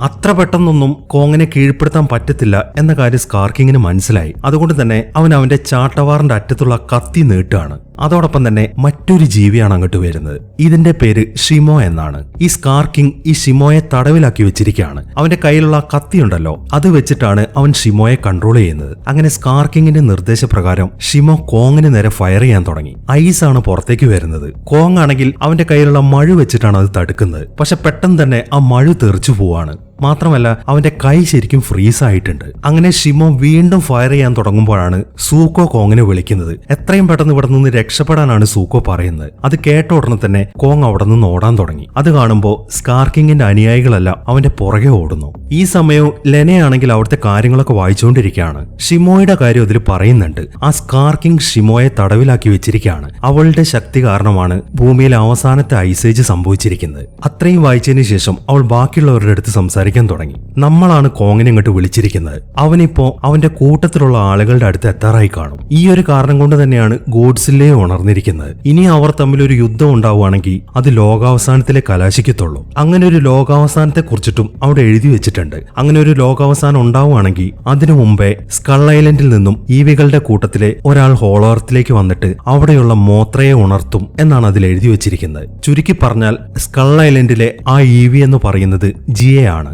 അത്ര പെട്ടെന്നൊന്നും കോങ്ങിനെ കീഴ്പ്പെടുത്താൻ പറ്റത്തില്ല എന്ന കാര്യം സ്കാർക്കിങ്ങിന് മനസ്സിലായി. അതുകൊണ്ട് തന്നെ അവൻ അവന്റെ ചാട്ടവാറിന്റെ അറ്റത്തുള്ള കത്തി നീട്ടുകയാണ്. അതോടൊപ്പം തന്നെ മറ്റൊരു ജീവിയാണ് അങ്ങോട്ട് വരുന്നത്. ഇതിന്റെ പേര് ഷിമോ എന്നാണ്. ഈ സ്കാർക്കിംഗ് ഈ ഷിമോയെ തടവിലാക്കി വെച്ചിരിക്കുകയാണ്. അവന്റെ കയ്യിലുള്ള കത്തി ഉണ്ടല്ലോ അത് വെച്ചിട്ടാണ് അവൻ ഷിമോയെ കൺട്രോൾ ചെയ്യുന്നത്. അങ്ങനെ സ്കാർക്കിങ്ങിന്റെ നിർദ്ദേശപ്രകാരം ഷിമോ കോങ്ങിന് നേരെ ഫയർ ചെയ്യാൻ തുടങ്ങി. ഐസ് ആണ് പുറത്തേക്ക് വരുന്നത്. കോങ് ആണെങ്കിൽ അവന്റെ കയ്യിലുള്ള മഴ വെച്ചിട്ടാണ് അത് തടുക്കുന്നത്. പക്ഷെ പെട്ടെന്ന് തന്നെ ആ മഴ തെറിച്ചു പോവാണ്. മാത്രമല്ല അവന്റെ കൈ ശരിക്കും ഫ്രീസ് ആയിട്ടുണ്ട് അങ്ങനെ ഷിമോ വീണ്ടും ഫയർ ചെയ്യാൻ തുടങ്ങുമ്പോഴാണ് സൂക്കോ കോങ്ങിനെ വിളിക്കുന്നത്. എത്രയും പെട്ടെന്ന് ഇവിടെ നിന്ന് രക്ഷപ്പെടാനാണ് സൂക്കോ പറയുന്നത്. അത് കേട്ട ഉടനെ തന്നെ കോങ് അവിടെ നിന്ന് ഓടാൻ തുടങ്ങി. അത് കാണുമ്പോൾ സ്കാർക്കിങ്ങിന്റെ അനുയായികളെല്ലാം അവന്റെ പുറകെ ഓടുന്നു. ഈ സമയവും ലെനയാണെങ്കിൽ അവിടുത്തെ കാര്യങ്ങളൊക്കെ വായിച്ചുകൊണ്ടിരിക്കുകയാണ്. ഷിമോയുടെ കാര്യം അതിൽ പറയുന്നുണ്ട്. ആ സ്കാർക്കിംഗ് ഷിമോയെ തടവിലാക്കി വെച്ചിരിക്കുകയാണ്. അവളുടെ ശക്തി കാരണമാണ് ഭൂമിയിലെ അവസാനത്തെ ഐസേജ് സംഭവിച്ചിരിക്കുന്നത്. അത്രയും വായിച്ചതിന് ശേഷം അവൾ ബാക്കിയുള്ളവരുടെ അടുത്ത് സംസാരിക്കാൻ തുടങ്ങി. നമ്മളാണ് കോങ്ങിനെ ഇങ്ങോട്ട് വിളിച്ചിരിക്കുന്നത്. അവനിപ്പോ അവന്റെ കൂട്ടത്തിലുള്ള ആളുകളുടെ അടുത്ത് എത്താറായി കാണും. ഈ ഒരു കാരണം കൊണ്ട് തന്നെയാണ് ഗോഡ്സിലെ ഉണർന്നിരിക്കുന്നത്. ഇനി അവർ തമ്മിൽ ഒരു യുദ്ധം ഉണ്ടാവുകയാണെങ്കിൽ അത് ലോകാവസാനത്തിലെ കലാശിക്കത്തുള്ളൂ. അങ്ങനെ ഒരു ലോകാവസാനത്തെ കുറിച്ചിട്ടും അവിടെ എഴുതി വെച്ചിട്ടുണ്ട്. അങ്ങനെ ഒരു ലോകാവസാനം ഉണ്ടാവുകയാണെങ്കിൽ അതിനു മുമ്പേ സ്കൾ ഐലൻഡിൽ നിന്നും ഈവികളുടെ കൂട്ടത്തിലെ ഒരാൾ ഹോളോർത്തിലേക്ക് വന്നിട്ട് അവിടെയുള്ള മോത്രയെ ഉണർത്തും എന്നാണ് അതിൽ എഴുതി വെച്ചിരിക്കുന്നത്. ചുരുക്കി പറഞ്ഞാൽ സ്കൾ ഐലൻഡിലെ ആ ഈവി എന്ന് പറയുന്നത് ജിയെ ആണ്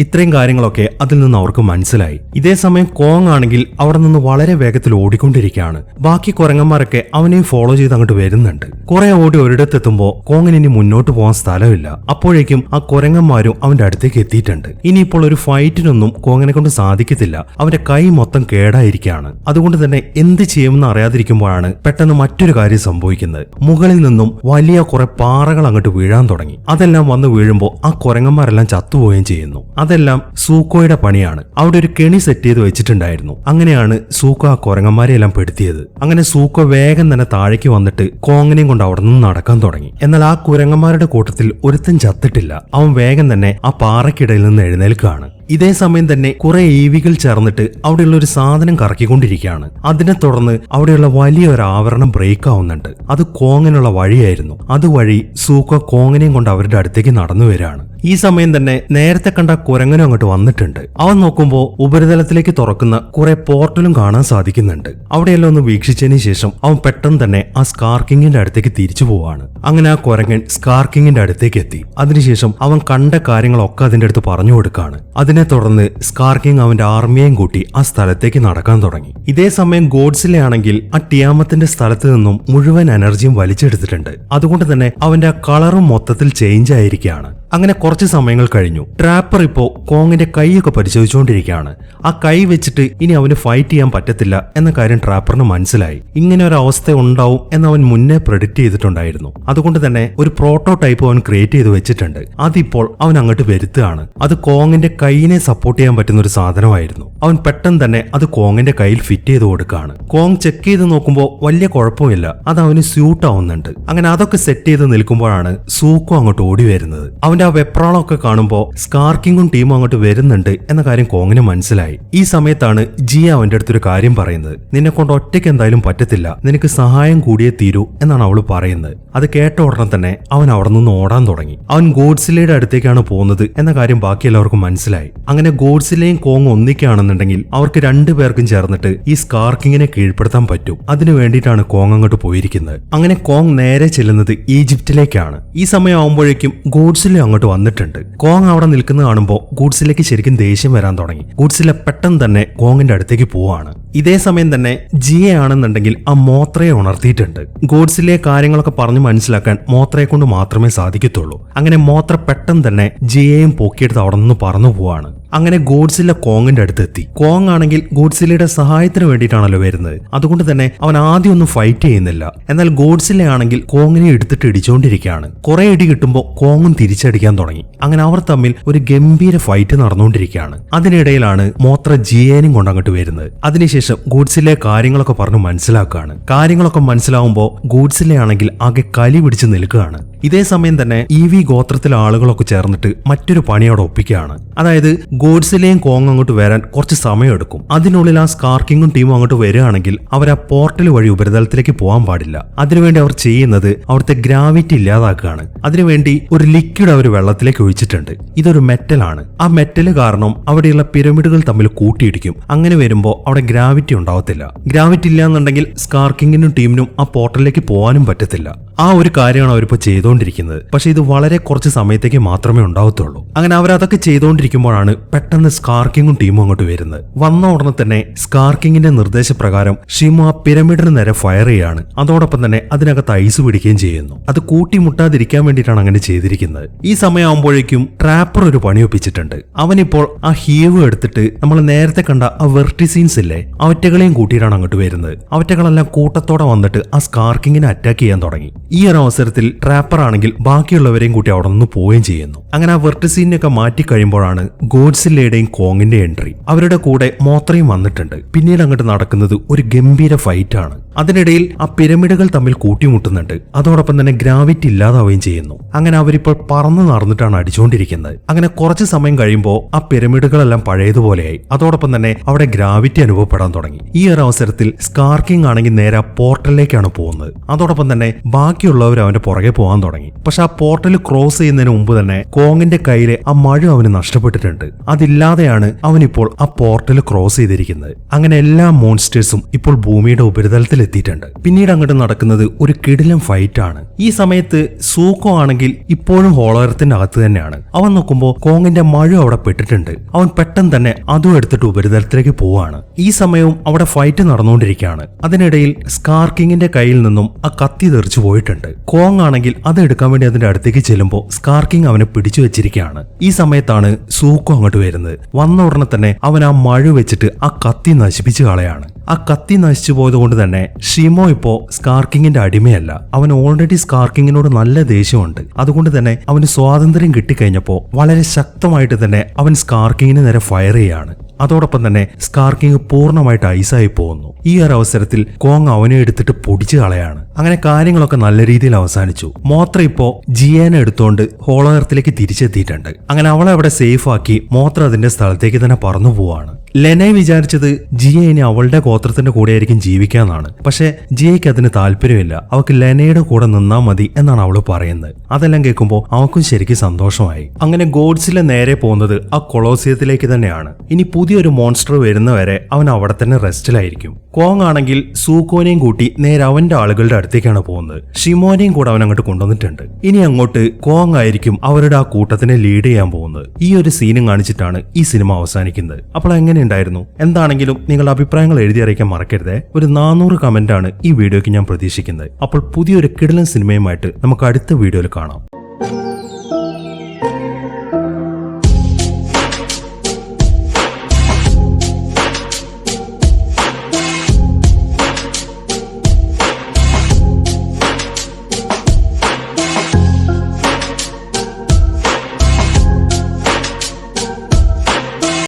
ഇത്രയും കാര്യങ്ങളൊക്കെ അതിൽ നിന്ന് അവർക്ക് മനസ്സിലായി. ഇതേ സമയം കോങ് ആണെങ്കിൽ അവിടെ നിന്ന് വളരെ വേഗത്തിൽ ഓടിക്കൊണ്ടിരിക്കുകയാണ്. ബാക്കി കുരങ്ങന്മാരൊക്കെ അവനെയും ഫോളോ ചെയ്ത് അങ്ങോട്ട് വരുന്നുണ്ട്. കുറെ ഓടി ഒരിടത്തെത്തുമ്പോൾ കോങ്ങിന് ഇനി മുന്നോട്ട് പോകാൻ സ്ഥലമില്ല. അപ്പോഴേക്കും ആ കുരങ്ങന്മാരും അവന്റെ അടുത്തേക്ക് എത്തിയിട്ടുണ്ട്. ഇനിയിപ്പോൾ ഒരു ഫൈറ്റിനൊന്നും കോങ്ങിനെ കൊണ്ട് സാധിക്കത്തില്ല. അവന്റെ കൈ മൊത്തം കേടായിരിക്കുകയാണ്. അതുകൊണ്ട് തന്നെ എന്ത് ചെയ്യുമെന്ന് അറിയാതിരിക്കുമ്പോഴാണ് പെട്ടെന്ന് മറ്റൊരു കാര്യം സംഭവിക്കുന്നത്. മുകളിൽ നിന്നും വലിയ കുറെ പാറകൾ അങ്ങോട്ട് വീഴാൻ തുടങ്ങി. അതെല്ലാം വന്ന് വീഴുമ്പോൾ ആ കുരങ്ങന്മാരെല്ലാം ചത്തുപോവുകയും ചെയ്യുന്നു. അതെല്ലാം സൂക്കോയുടെ പണിയാണ്. അവിടെ ഒരു കെണി സെറ്റ് ചെയ്ത് വെച്ചിട്ടുണ്ടായിരുന്നു. അങ്ങനെയാണ് സൂക്കോ ആ കുരങ്ങന്മാരെ എല്ലാം പെടുത്തിയത്. അങ്ങനെ സൂക്കോ വേഗം തന്നെ താഴേക്ക് വന്നിട്ട് കോങ്ങനെയും കൊണ്ട് അവിടെ നിന്ന് നടക്കാൻ തുടങ്ങി. എന്നാൽ ആ കുരങ്ങന്മാരുടെ കൂട്ടത്തിൽ ഒരുത്തൻ ചത്തിട്ടില്ല. അവൻ വേഗം തന്നെ ആ പാറക്കിടയിൽ നിന്ന് എഴുന്നേൽക്കുകയാണ്. ഇതേ സമയം തന്നെ കുറെ ഏവികൾ ചേർന്നിട്ട് അവിടെയുള്ള ഒരു സാധനം കറക്കിക്കൊണ്ടിരിക്കുകയാണ്. അതിനെ തുടർന്ന് അവിടെയുള്ള വലിയ ഒരു ആവരണം ബ്രേക്ക് ആവുന്നുണ്ട്. അത് കോങ്ങിനുള്ള വഴിയായിരുന്നു. അതുവഴി സൂക്ക കോങ്ങിനെയും കൊണ്ട് അവരുടെ അടുത്തേക്ക് നടന്നു വരികയാണ്. ഈ സമയം തന്നെ നേരത്തെ കണ്ട കുരങ്ങനും അങ്ങോട്ട് വന്നിട്ടുണ്ട്. അവൻ നോക്കുമ്പോൾ ഉപരിതലത്തിലേക്ക് തുറക്കുന്ന കുറെ പോർട്ടലും കാണാൻ സാധിക്കുന്നുണ്ട്. അവിടെയെല്ലാം ഒന്ന് വീക്ഷിച്ചതിന് ശേഷം അവൻ പെട്ടെന്ന് തന്നെ ആ സ്കാർക്കിങ്ങിന്റെ അടുത്തേക്ക് തിരിച്ചു പോവാണ് അങ്ങനെ ആ കുരങ്ങൻ സ്കാർക്കിങ്ങിന്റെ അടുത്തേക്ക് എത്തി. അതിനുശേഷം അവൻ കണ്ട കാര്യങ്ങളൊക്കെ അതിന്റെ അടുത്ത് പറഞ്ഞു കൊടുക്കാണ് അതിനെ തുടർന്ന് സ്കാർക്കിംഗ് അവന്റെ ആർമിയെയും കൂട്ടി ആ സ്ഥലത്തേക്ക് നടക്കാൻ തുടങ്ങി. ഇതേ സമയം ഗോഡ്സിലെ ആണെങ്കിൽ ആ ടിയാമത്തിന്റെ സ്ഥലത്ത് നിന്നും മുഴുവൻ എനർജിയും വലിച്ചെടുത്തിട്ടുണ്ട്. അതുകൊണ്ട് തന്നെ അവന്റെ കളറും മൊത്തത്തിൽ ചേഞ്ച് ആയിരിക്കുകയാണ്. അങ്ങനെ കുറച്ച് സമയങ്ങൾ കഴിഞ്ഞു. ട്രാപ്പർ ഇപ്പോ കോങ്ങിന്റെ കൈയൊക്കെ പരിശോധിച്ചുകൊണ്ടിരിക്കുകയാണ്. ആ കൈ വെച്ചിട്ട് ഇനി അവന് ഫൈറ്റ് ചെയ്യാൻ പറ്റത്തില്ല എന്ന കാര്യം ട്രാപ്പറിന് മനസ്സിലായി. ഇങ്ങനെ ഒരു അവസ്ഥ ഉണ്ടാവും എന്ന് അവൻ മുന്നേ പ്രെഡിക്റ്റ് ചെയ്തിട്ടുണ്ടായിരുന്നു. അതുകൊണ്ട് തന്നെ ഒരു പ്രോട്ടോടൈപ്പ് അവൻ ക്രിയേറ്റ് ചെയ്ത് വെച്ചിട്ടുണ്ട്. അതിപ്പോൾ അവൻ അങ്ങോട്ട് വരുത്തുകയാണ്. അത് കോങ്ങിന്റെ കൈയിനെ സപ്പോർട്ട് ചെയ്യാൻ പറ്റുന്ന ഒരു സാധനമായിരുന്നു. അവൻ പെട്ടെന്ന് തന്നെ അത് കോങ്ങിന്റെ കയ്യിൽ ഫിറ്റ് ചെയ്ത് കൊടുക്കുകയാണ്. കോങ് ചെക്ക് ചെയ്ത് നോക്കുമ്പോൾ വലിയ കുഴപ്പമില്ല. അത് അവന് സ്യൂട്ട് ആവുന്നുണ്ട്. അങ്ങനെ അതൊക്കെ സെറ്റ് ചെയ്ത് നിൽക്കുമ്പോഴാണ് സൂക്കോ അങ്ങോട്ട് ഓടി വരുന്നത്. അവന്റെ അവന്റെ ആ വെപ്രാളമൊക്കെ കാണുമ്പോൾ സ്കാർക്കിങ്ങും ടീമും അങ്ങോട്ട് വരുന്നുണ്ട് എന്ന കാര്യം കോങ്ങിന് മനസ്സിലായി. ഈ സമയത്താണ് ജിയ അവന്റെ അടുത്തൊരു കാര്യം പറയുന്നത്. നിന്നെ കൊണ്ട് ഒറ്റയ്ക്ക് എന്തായാലും പറ്റത്തില്ല. നിനക്ക് സഹായം കൂടിയേ തീരൂ എന്നാണ് അവൾ പറയുന്നത്. അത് കേട്ട ഉടനെ തന്നെ അവൻ അവിടെ നിന്ന് ഓടാൻ തുടങ്ങി. അവൻ ഗോഡ്സിലയുടെ അടുത്തേക്കാണ് പോകുന്നത് എന്ന കാര്യം ബാക്കി എല്ലാവർക്കും മനസ്സിലായി. അങ്ങനെ ഗോഡ്സിലയും കോങ് ഒന്നിക്കുകയാണെന്നുണ്ടെങ്കിൽ അവർക്ക് രണ്ടുപേർക്കും ചേർന്നിട്ട് ഈ സ്കാർക്കിങ്ങിനെ കീഴ്പ്പെടുത്താൻ പറ്റും. അതിനു വേണ്ടിയിട്ടാണ് കോങ് അങ്ങോട്ട് പോയിരിക്കുന്നത്. അങ്ങനെ കോങ് നേരെ ചെല്ലുന്നത് ഈജിപ്തിലേക്കാണ്. ഈ സമയം ആവുമ്പോഴേക്കും ഗോഡ്സിലെ അങ്ങോട്ട് വന്നിട്ടുണ്ട്. കോങ് അവിടെ നിൽക്കുന്ന കാണുമ്പോൾ ഗൂഡ്സിലേക്ക് ശരിക്കും ദേഷ്യം വരാൻ തുടങ്ങി. ഗൂഡ്സിലെ പെട്ടെന്ന് തന്നെ കോങ്ങിന്റെ അടുത്തേക്ക് പോവാണ്. ഇതേ സമയം തന്നെ ജിയെ ആണെന്നുണ്ടെങ്കിൽ ആ മോത്രയെ ഉണർത്തിയിട്ടുണ്ട്. ഗോഡ്സിലെ കാര്യങ്ങളൊക്കെ പറഞ്ഞു മനസ്സിലാക്കാൻ മോത്രയെ കൊണ്ട് മാത്രമേ സാധിക്കത്തുള്ളൂ. അങ്ങനെ മോത്ര പെട്ടെന്ന് തന്നെ ജിയെയും പൊക്കിയെടുത്ത് അവിടെ നിന്ന് പറന്നു പോവാണ്. അങ്ങനെ ഗോഡ്സില്ല കോങ്ങിന്റെ അടുത്ത് എത്തി. കോങ് ആണെങ്കിൽ ഗോഡ്സിലയുടെ സഹായത്തിന് വേണ്ടിയിട്ടാണല്ലോ വരുന്നത്. അതുകൊണ്ട് തന്നെ അവൻ ആദ്യം ഒന്നും ഫൈറ്റ് ചെയ്യുന്നില്ല. എന്നാൽ ഗോഡ്സിലെ ആണെങ്കിൽ കോങ്ങിനെ എടുത്തിട്ട് ഇടിച്ചുകൊണ്ടിരിക്കുകയാണ് കുറെ ഇടി കിട്ടുമ്പോൾ കോങ്ങും തിരിച്ചടിക്കാൻ തുടങ്ങി. അങ്ങനെ അവർ തമ്മിൽ ഒരു ഗംഭീര ഫൈറ്റ് നടന്നുകൊണ്ടിരിക്കുകയാണ്. അതിനിടയിലാണ് മോത്ര ജിയേനും കൊണ്ട് അങ്ങോട്ട് വരുന്നത്. അതിനുശേഷം ഗൂഡ്സിലെ കാര്യങ്ങളൊക്കെ പറഞ്ഞു മനസ്സിലാക്കുകയാണ്. കാര്യങ്ങളൊക്കെ മനസ്സിലാവുമ്പോൾ ഗൂഡ്സിലെ ആണെങ്കിൽ ആകെ കലി പിടിച്ച് നിൽക്കുകയാണ്. ഇതേ സമയം തന്നെ ഇ വി ഗോത്രത്തിലെ ആളുകളൊക്കെ ചേർന്നിട്ട് മറ്റൊരു പണി അവിടെ ഒപ്പിക്കുകയാണ്. അതായത് ഗോഡ്സിലെയും കോങ് അങ്ങോട്ട് വരാൻ കുറച്ച് സമയമെടുക്കും. അതിനുള്ളിൽ ആ സ്കാർക്കിങ്ങും ടീമും അങ്ങോട്ട് വരികയാണെങ്കിൽ അവർ ആ പോർട്ടൽ വഴി ഉപരിതലത്തിലേക്ക് പോകാൻ പാടില്ല. അതിനുവേണ്ടി അവർ ചെയ്യുന്നത് അവിടുത്തെ ഗ്രാവിറ്റി ഇല്ലാതാക്കുകയാണ്. അതിനുവേണ്ടി ഒരു ലിക്വിഡ് അവർ വെള്ളത്തിലേക്ക് ഒഴിച്ചിട്ടുണ്ട്. ഇതൊരു മെറ്റലാണ് ആ മെറ്റൽ കാരണം അവിടെയുള്ള പിരമിഡുകൾ തമ്മിൽ കൂട്ടിയിടിക്കും. അങ്ങനെ വരുമ്പോൾ അവിടെ ഗ്രാവിറ്റി ഉണ്ടാവത്തില്ല. ഗ്രാവിറ്റി ഇല്ല എന്നുണ്ടെങ്കിൽ സ്കാർക്കിങ്ങിനും ടീമിനും ആ പോർട്ടലിലേക്ക് പോകാനും പറ്റത്തില്ല. ആ ഒരു കാര്യമാണ് അവരിപ്പോൾ ചെയ്തുകൊണ്ടിരിക്കുന്നത്. പക്ഷെ ഇത് വളരെ കുറച്ച് സമയത്തേക്ക് മാത്രമേ ഉണ്ടാവത്തുള്ളൂ. അങ്ങനെ അവർ അതൊക്കെ ചെയ്തുകൊണ്ടിരിക്കുമ്പോഴാണ് പെട്ടെന്ന് സ്കാർക്കിങ്ങും ടീമും അങ്ങോട്ട് വരുന്നത്. വന്ന ഉടനെ തന്നെ സ്കാർക്കിങ്ങിന്റെ നിർദ്ദേശപ്രകാരം ഷിമു ആ പിരമിഡിന് നേരെ ഫയർ ചെയ്യാണ്. അതോടൊപ്പം തന്നെ അതിനകത്ത് ഐസ് പിടിക്കുകയും ചെയ്യുന്നു. അത് കൂട്ടിമുട്ടാതിരിക്കാൻ വേണ്ടിയിട്ടാണ് അങ്ങനെ ചെയ്തിരിക്കുന്നത്. ഈ സമയമാകുമ്പോഴേക്കും ട്രാപ്പർ ഒരു പണി ഒപ്പിച്ചിട്ടുണ്ട്. അവനിപ്പോൾ ആ ഹീവ് എടുത്തിട്ട് നമ്മൾ നേരത്തെ കണ്ട ആ വെർട്ടിസീൻസ് ഇല്ലേ അവറ്റകളെയും കൂട്ടിയിട്ടാണ് അങ്ങോട്ട് വരുന്നത്. അവറ്റകളെല്ലാം കൂട്ടത്തോടെ വന്നിട്ട് ആ സ്കാർക്കിങ്ങിനെ അറ്റാക്ക് ചെയ്യാൻ തുടങ്ങി. ഈ ഒരു അവസരത്തിൽ ട്രാപ്പർ ആണെങ്കിൽ ബാക്കിയുള്ളവരെയും കൂട്ടി അവിടെ നിന്ന് പോവുകയും ചെയ്യുന്നു. അങ്ങനെ ആ വെർട്ടിസീനൊക്കെ മാറ്റി കഴിയുമ്പോഴാണ് ഗോഡ്സില്ലയുടെയും കോങ്ങിന്റെ എൻട്രി. അവരുടെ കൂടെ മോത്രയും വന്നിട്ടുണ്ട്. പിന്നീട് അങ്ങോട്ട് നടക്കുന്നത് ഒരു ഗംഭീര ഫൈറ്റ് ആണ്. അതിനിടയിൽ ആ പിരമിഡുകൾ തമ്മിൽ കൂട്ടിമുട്ടുന്നുണ്ട്. അതോടൊപ്പം തന്നെ ഗ്രാവിറ്റി ഇല്ലാതാവുകയും ചെയ്യുന്നു. അങ്ങനെ അവരിപ്പോൾ പറന്നു നടന്നിട്ടാണ് അടിച്ചുകൊണ്ടിരിക്കുന്നത്. അങ്ങനെ കുറച്ച് സമയം കഴിയുമ്പോൾ ആ പിരമിഡുകളെല്ലാം പഴയതുപോലെയായി. അതോടൊപ്പം തന്നെ അവിടെ ഗ്രാവിറ്റി അനുഭവപ്പെടാൻ തുടങ്ങി. ഈ ഒരു അവസരത്തിൽ സ്കാർക്കിംഗ് ആണെങ്കിൽ നേരെ പോർട്ടലിലേക്കാണ് പോകുന്നത്. അതോടൊപ്പം തന്നെ ബാക്കിയുള്ളവർ അവന്റെ പുറകെ പോകാൻ തുടങ്ങി. പക്ഷെ ആ പോർട്ടൽ ക്രോസ് ചെയ്യുന്നതിന് മുമ്പ് തന്നെ കോങ്ങിന്റെ കയ്യിലെ ആ മഴ അവന് നഷ്ടപ്പെട്ടിട്ടുണ്ട്. അതില്ലാതെയാണ് അവനിപ്പോൾ ആ പോർട്ടൽ ക്രോസ് ചെയ്തിരിക്കുന്നത്. അങ്ങനെ എല്ലാ മോൺസ്റ്റേഴ്സും ഇപ്പോൾ ഭൂമിയുടെ ഉപരിതലത്തിൽ എത്തിയിട്ടുണ്ട്. പിന്നീട് അങ്ങോട്ട് നടക്കുന്നത് ഒരു കിടിലം ഫൈറ്റ് ആണ്. ഈ സമയത്ത് സൂക്കോ ആണെങ്കിൽ ഇപ്പോഴും ഹോളോയറത്തിന്റെ അകത്ത് തന്നെയാണ്. അവൻ നോക്കുമ്പോൾ കോങ്ങിന്റെ മഴ അവിടെ പെട്ടിട്ടുണ്ട്. അവൻ പെട്ടെന്ന് തന്നെ അതും എടുത്തിട്ട് ഉപരിതലത്തിലേക്ക് പോവാണ്. ഈ സമയവും അവിടെ ഫൈറ്റ് നടന്നുകൊണ്ടിരിക്കുകയാണ്. അതിനിടയിൽ സ്കാർക്കിങ്ങിന്റെ കയ്യിൽ നിന്നും ആ കത്തി തെറിച്ചു പോയിട്ടുണ്ട്. കോങ് ആണെങ്കിൽ അത് എടുക്കാൻ വേണ്ടി അതിന്റെ അടുത്തേക്ക് ചെല്ലുമ്പോൾ സ്കാർക്കിംഗ് അവനെ പിടിച്ചു വെച്ചിരിക്കുകയാണ് ഈ സമയത്താണ് സൂക്കോ അങ്ങോട്ട് വരുന്നത്. വന്ന ഉടനെ തന്നെ അവൻ ആ മഴ വെച്ചിട്ട് ആ കത്തി നശിപ്പിച്ചു കളയാണ്. ആ കത്തി നശിച്ചു പോയത് കൊണ്ട് തന്നെ ഷിമോ ഇപ്പോ സ്കാർക്കിങ്ങിന്റെ അടിമയല്ല. അവൻ ഓൾറെഡി സ്കാർക്കിങ്ങിനോട് നല്ല ദേഷ്യമുണ്ട്. അതുകൊണ്ട് തന്നെ അവന് സ്വാതന്ത്ര്യം കിട്ടിക്കഴിഞ്ഞപ്പോ വളരെ ശക്തമായിട്ട് തന്നെ അവൻ സ്കാർക്കിങ്ങിന് നേരെ ഫയർ ചെയ്യാണ്. അതോടൊപ്പം തന്നെ സ്കാർക്കിങ് പൂർണമായിട്ട് ഐസായി പോകുന്നു. ഈ ഒരു അവസരത്തിൽ കോങ് അവനെ എടുത്തിട്ട് പൊടിച്ചു കളയാണ്. അങ്ങനെ കാര്യങ്ങളൊക്കെ നല്ല രീതിയിൽ അവസാനിച്ചു. മോത്ര ഇപ്പോ ജിയാനെ എടുത്തുകൊണ്ട് ഹോളോയർത്തിലേക്ക് തിരിച്ചെത്തിയിട്ടുണ്ട്. അങ്ങനെ അവളെ അവിടെ സേഫ് ആക്കി മോത്ര അതിന്റെ സ്ഥലത്തേക്ക് തന്നെ പറന്നു പോവാണ്. ലെനെ വിചാരിച്ചത് ജിയ ഇനി അവളുടെ ഗോത്രത്തിന്റെ കൂടെ ആയിരിക്കും ജീവിക്കാന്നാണ്. പക്ഷെ ജിയയ്ക്ക് അതിന് താല്പര്യമില്ല. അവൾക്ക് ലെനയുടെ കൂടെ നിന്നാ മതി എന്നാണ് അവൾ പറയുന്നത്. അതെല്ലാം കേൾക്കുമ്പോൾ അവൾക്കും ശരിക്കും സന്തോഷമായി. അങ്ങനെ ഗോഡ്സിലെ നേരെ പോകുന്നത് ആ കൊളോസിയത്തിലേക്ക് തന്നെയാണ്. ഇനി പുതിയൊരു മോൺസ്റ്റർ വരുന്നവരെ അവൻ അവിടെ തന്നെ റെസ്റ്റിലായിരിക്കും കോങ് ആണെങ്കിൽ സൂക്കോനെയും കൂട്ടി നേരെ അവന്റെ ആളുകളുടെ അടുത്തേക്കാണ് പോകുന്നത്. ഷിമോനെയും കൂടെ അവൻ അങ്ങോട്ട് കൊണ്ടുവന്നിട്ടുണ്ട്. ഇനി അങ്ങോട്ട് കോങ് ആയിരിക്കും അവരുടെ ആ കൂട്ടത്തിനെ ലീഡ് ചെയ്യാൻ പോകുന്നത്. ഈ ഒരു സീനും കാണിച്ചിട്ടാണ് ഈ സിനിമ അവസാനിക്കുന്നത്. അപ്പോൾ എങ്ങനെ ഉണ്ടായിരുന്നു? എന്താണെങ്കിലും നിങ്ങളുടെ അഭിപ്രായങ്ങൾ എഴുതി അറിയിക്കാൻ മറക്കരുതേ. ഒരു നാനൂറ് കമന്റ് ആണ് ഈ വീഡിയോയ്ക്ക് ഞാൻ പ്രതീക്ഷിക്കുന്നത്. അപ്പോൾ പുതിയൊരു കിടലൻ സിനിമയുമായിട്ട് നമുക്ക് അടുത്ത വീഡിയോയിൽ കാണാം.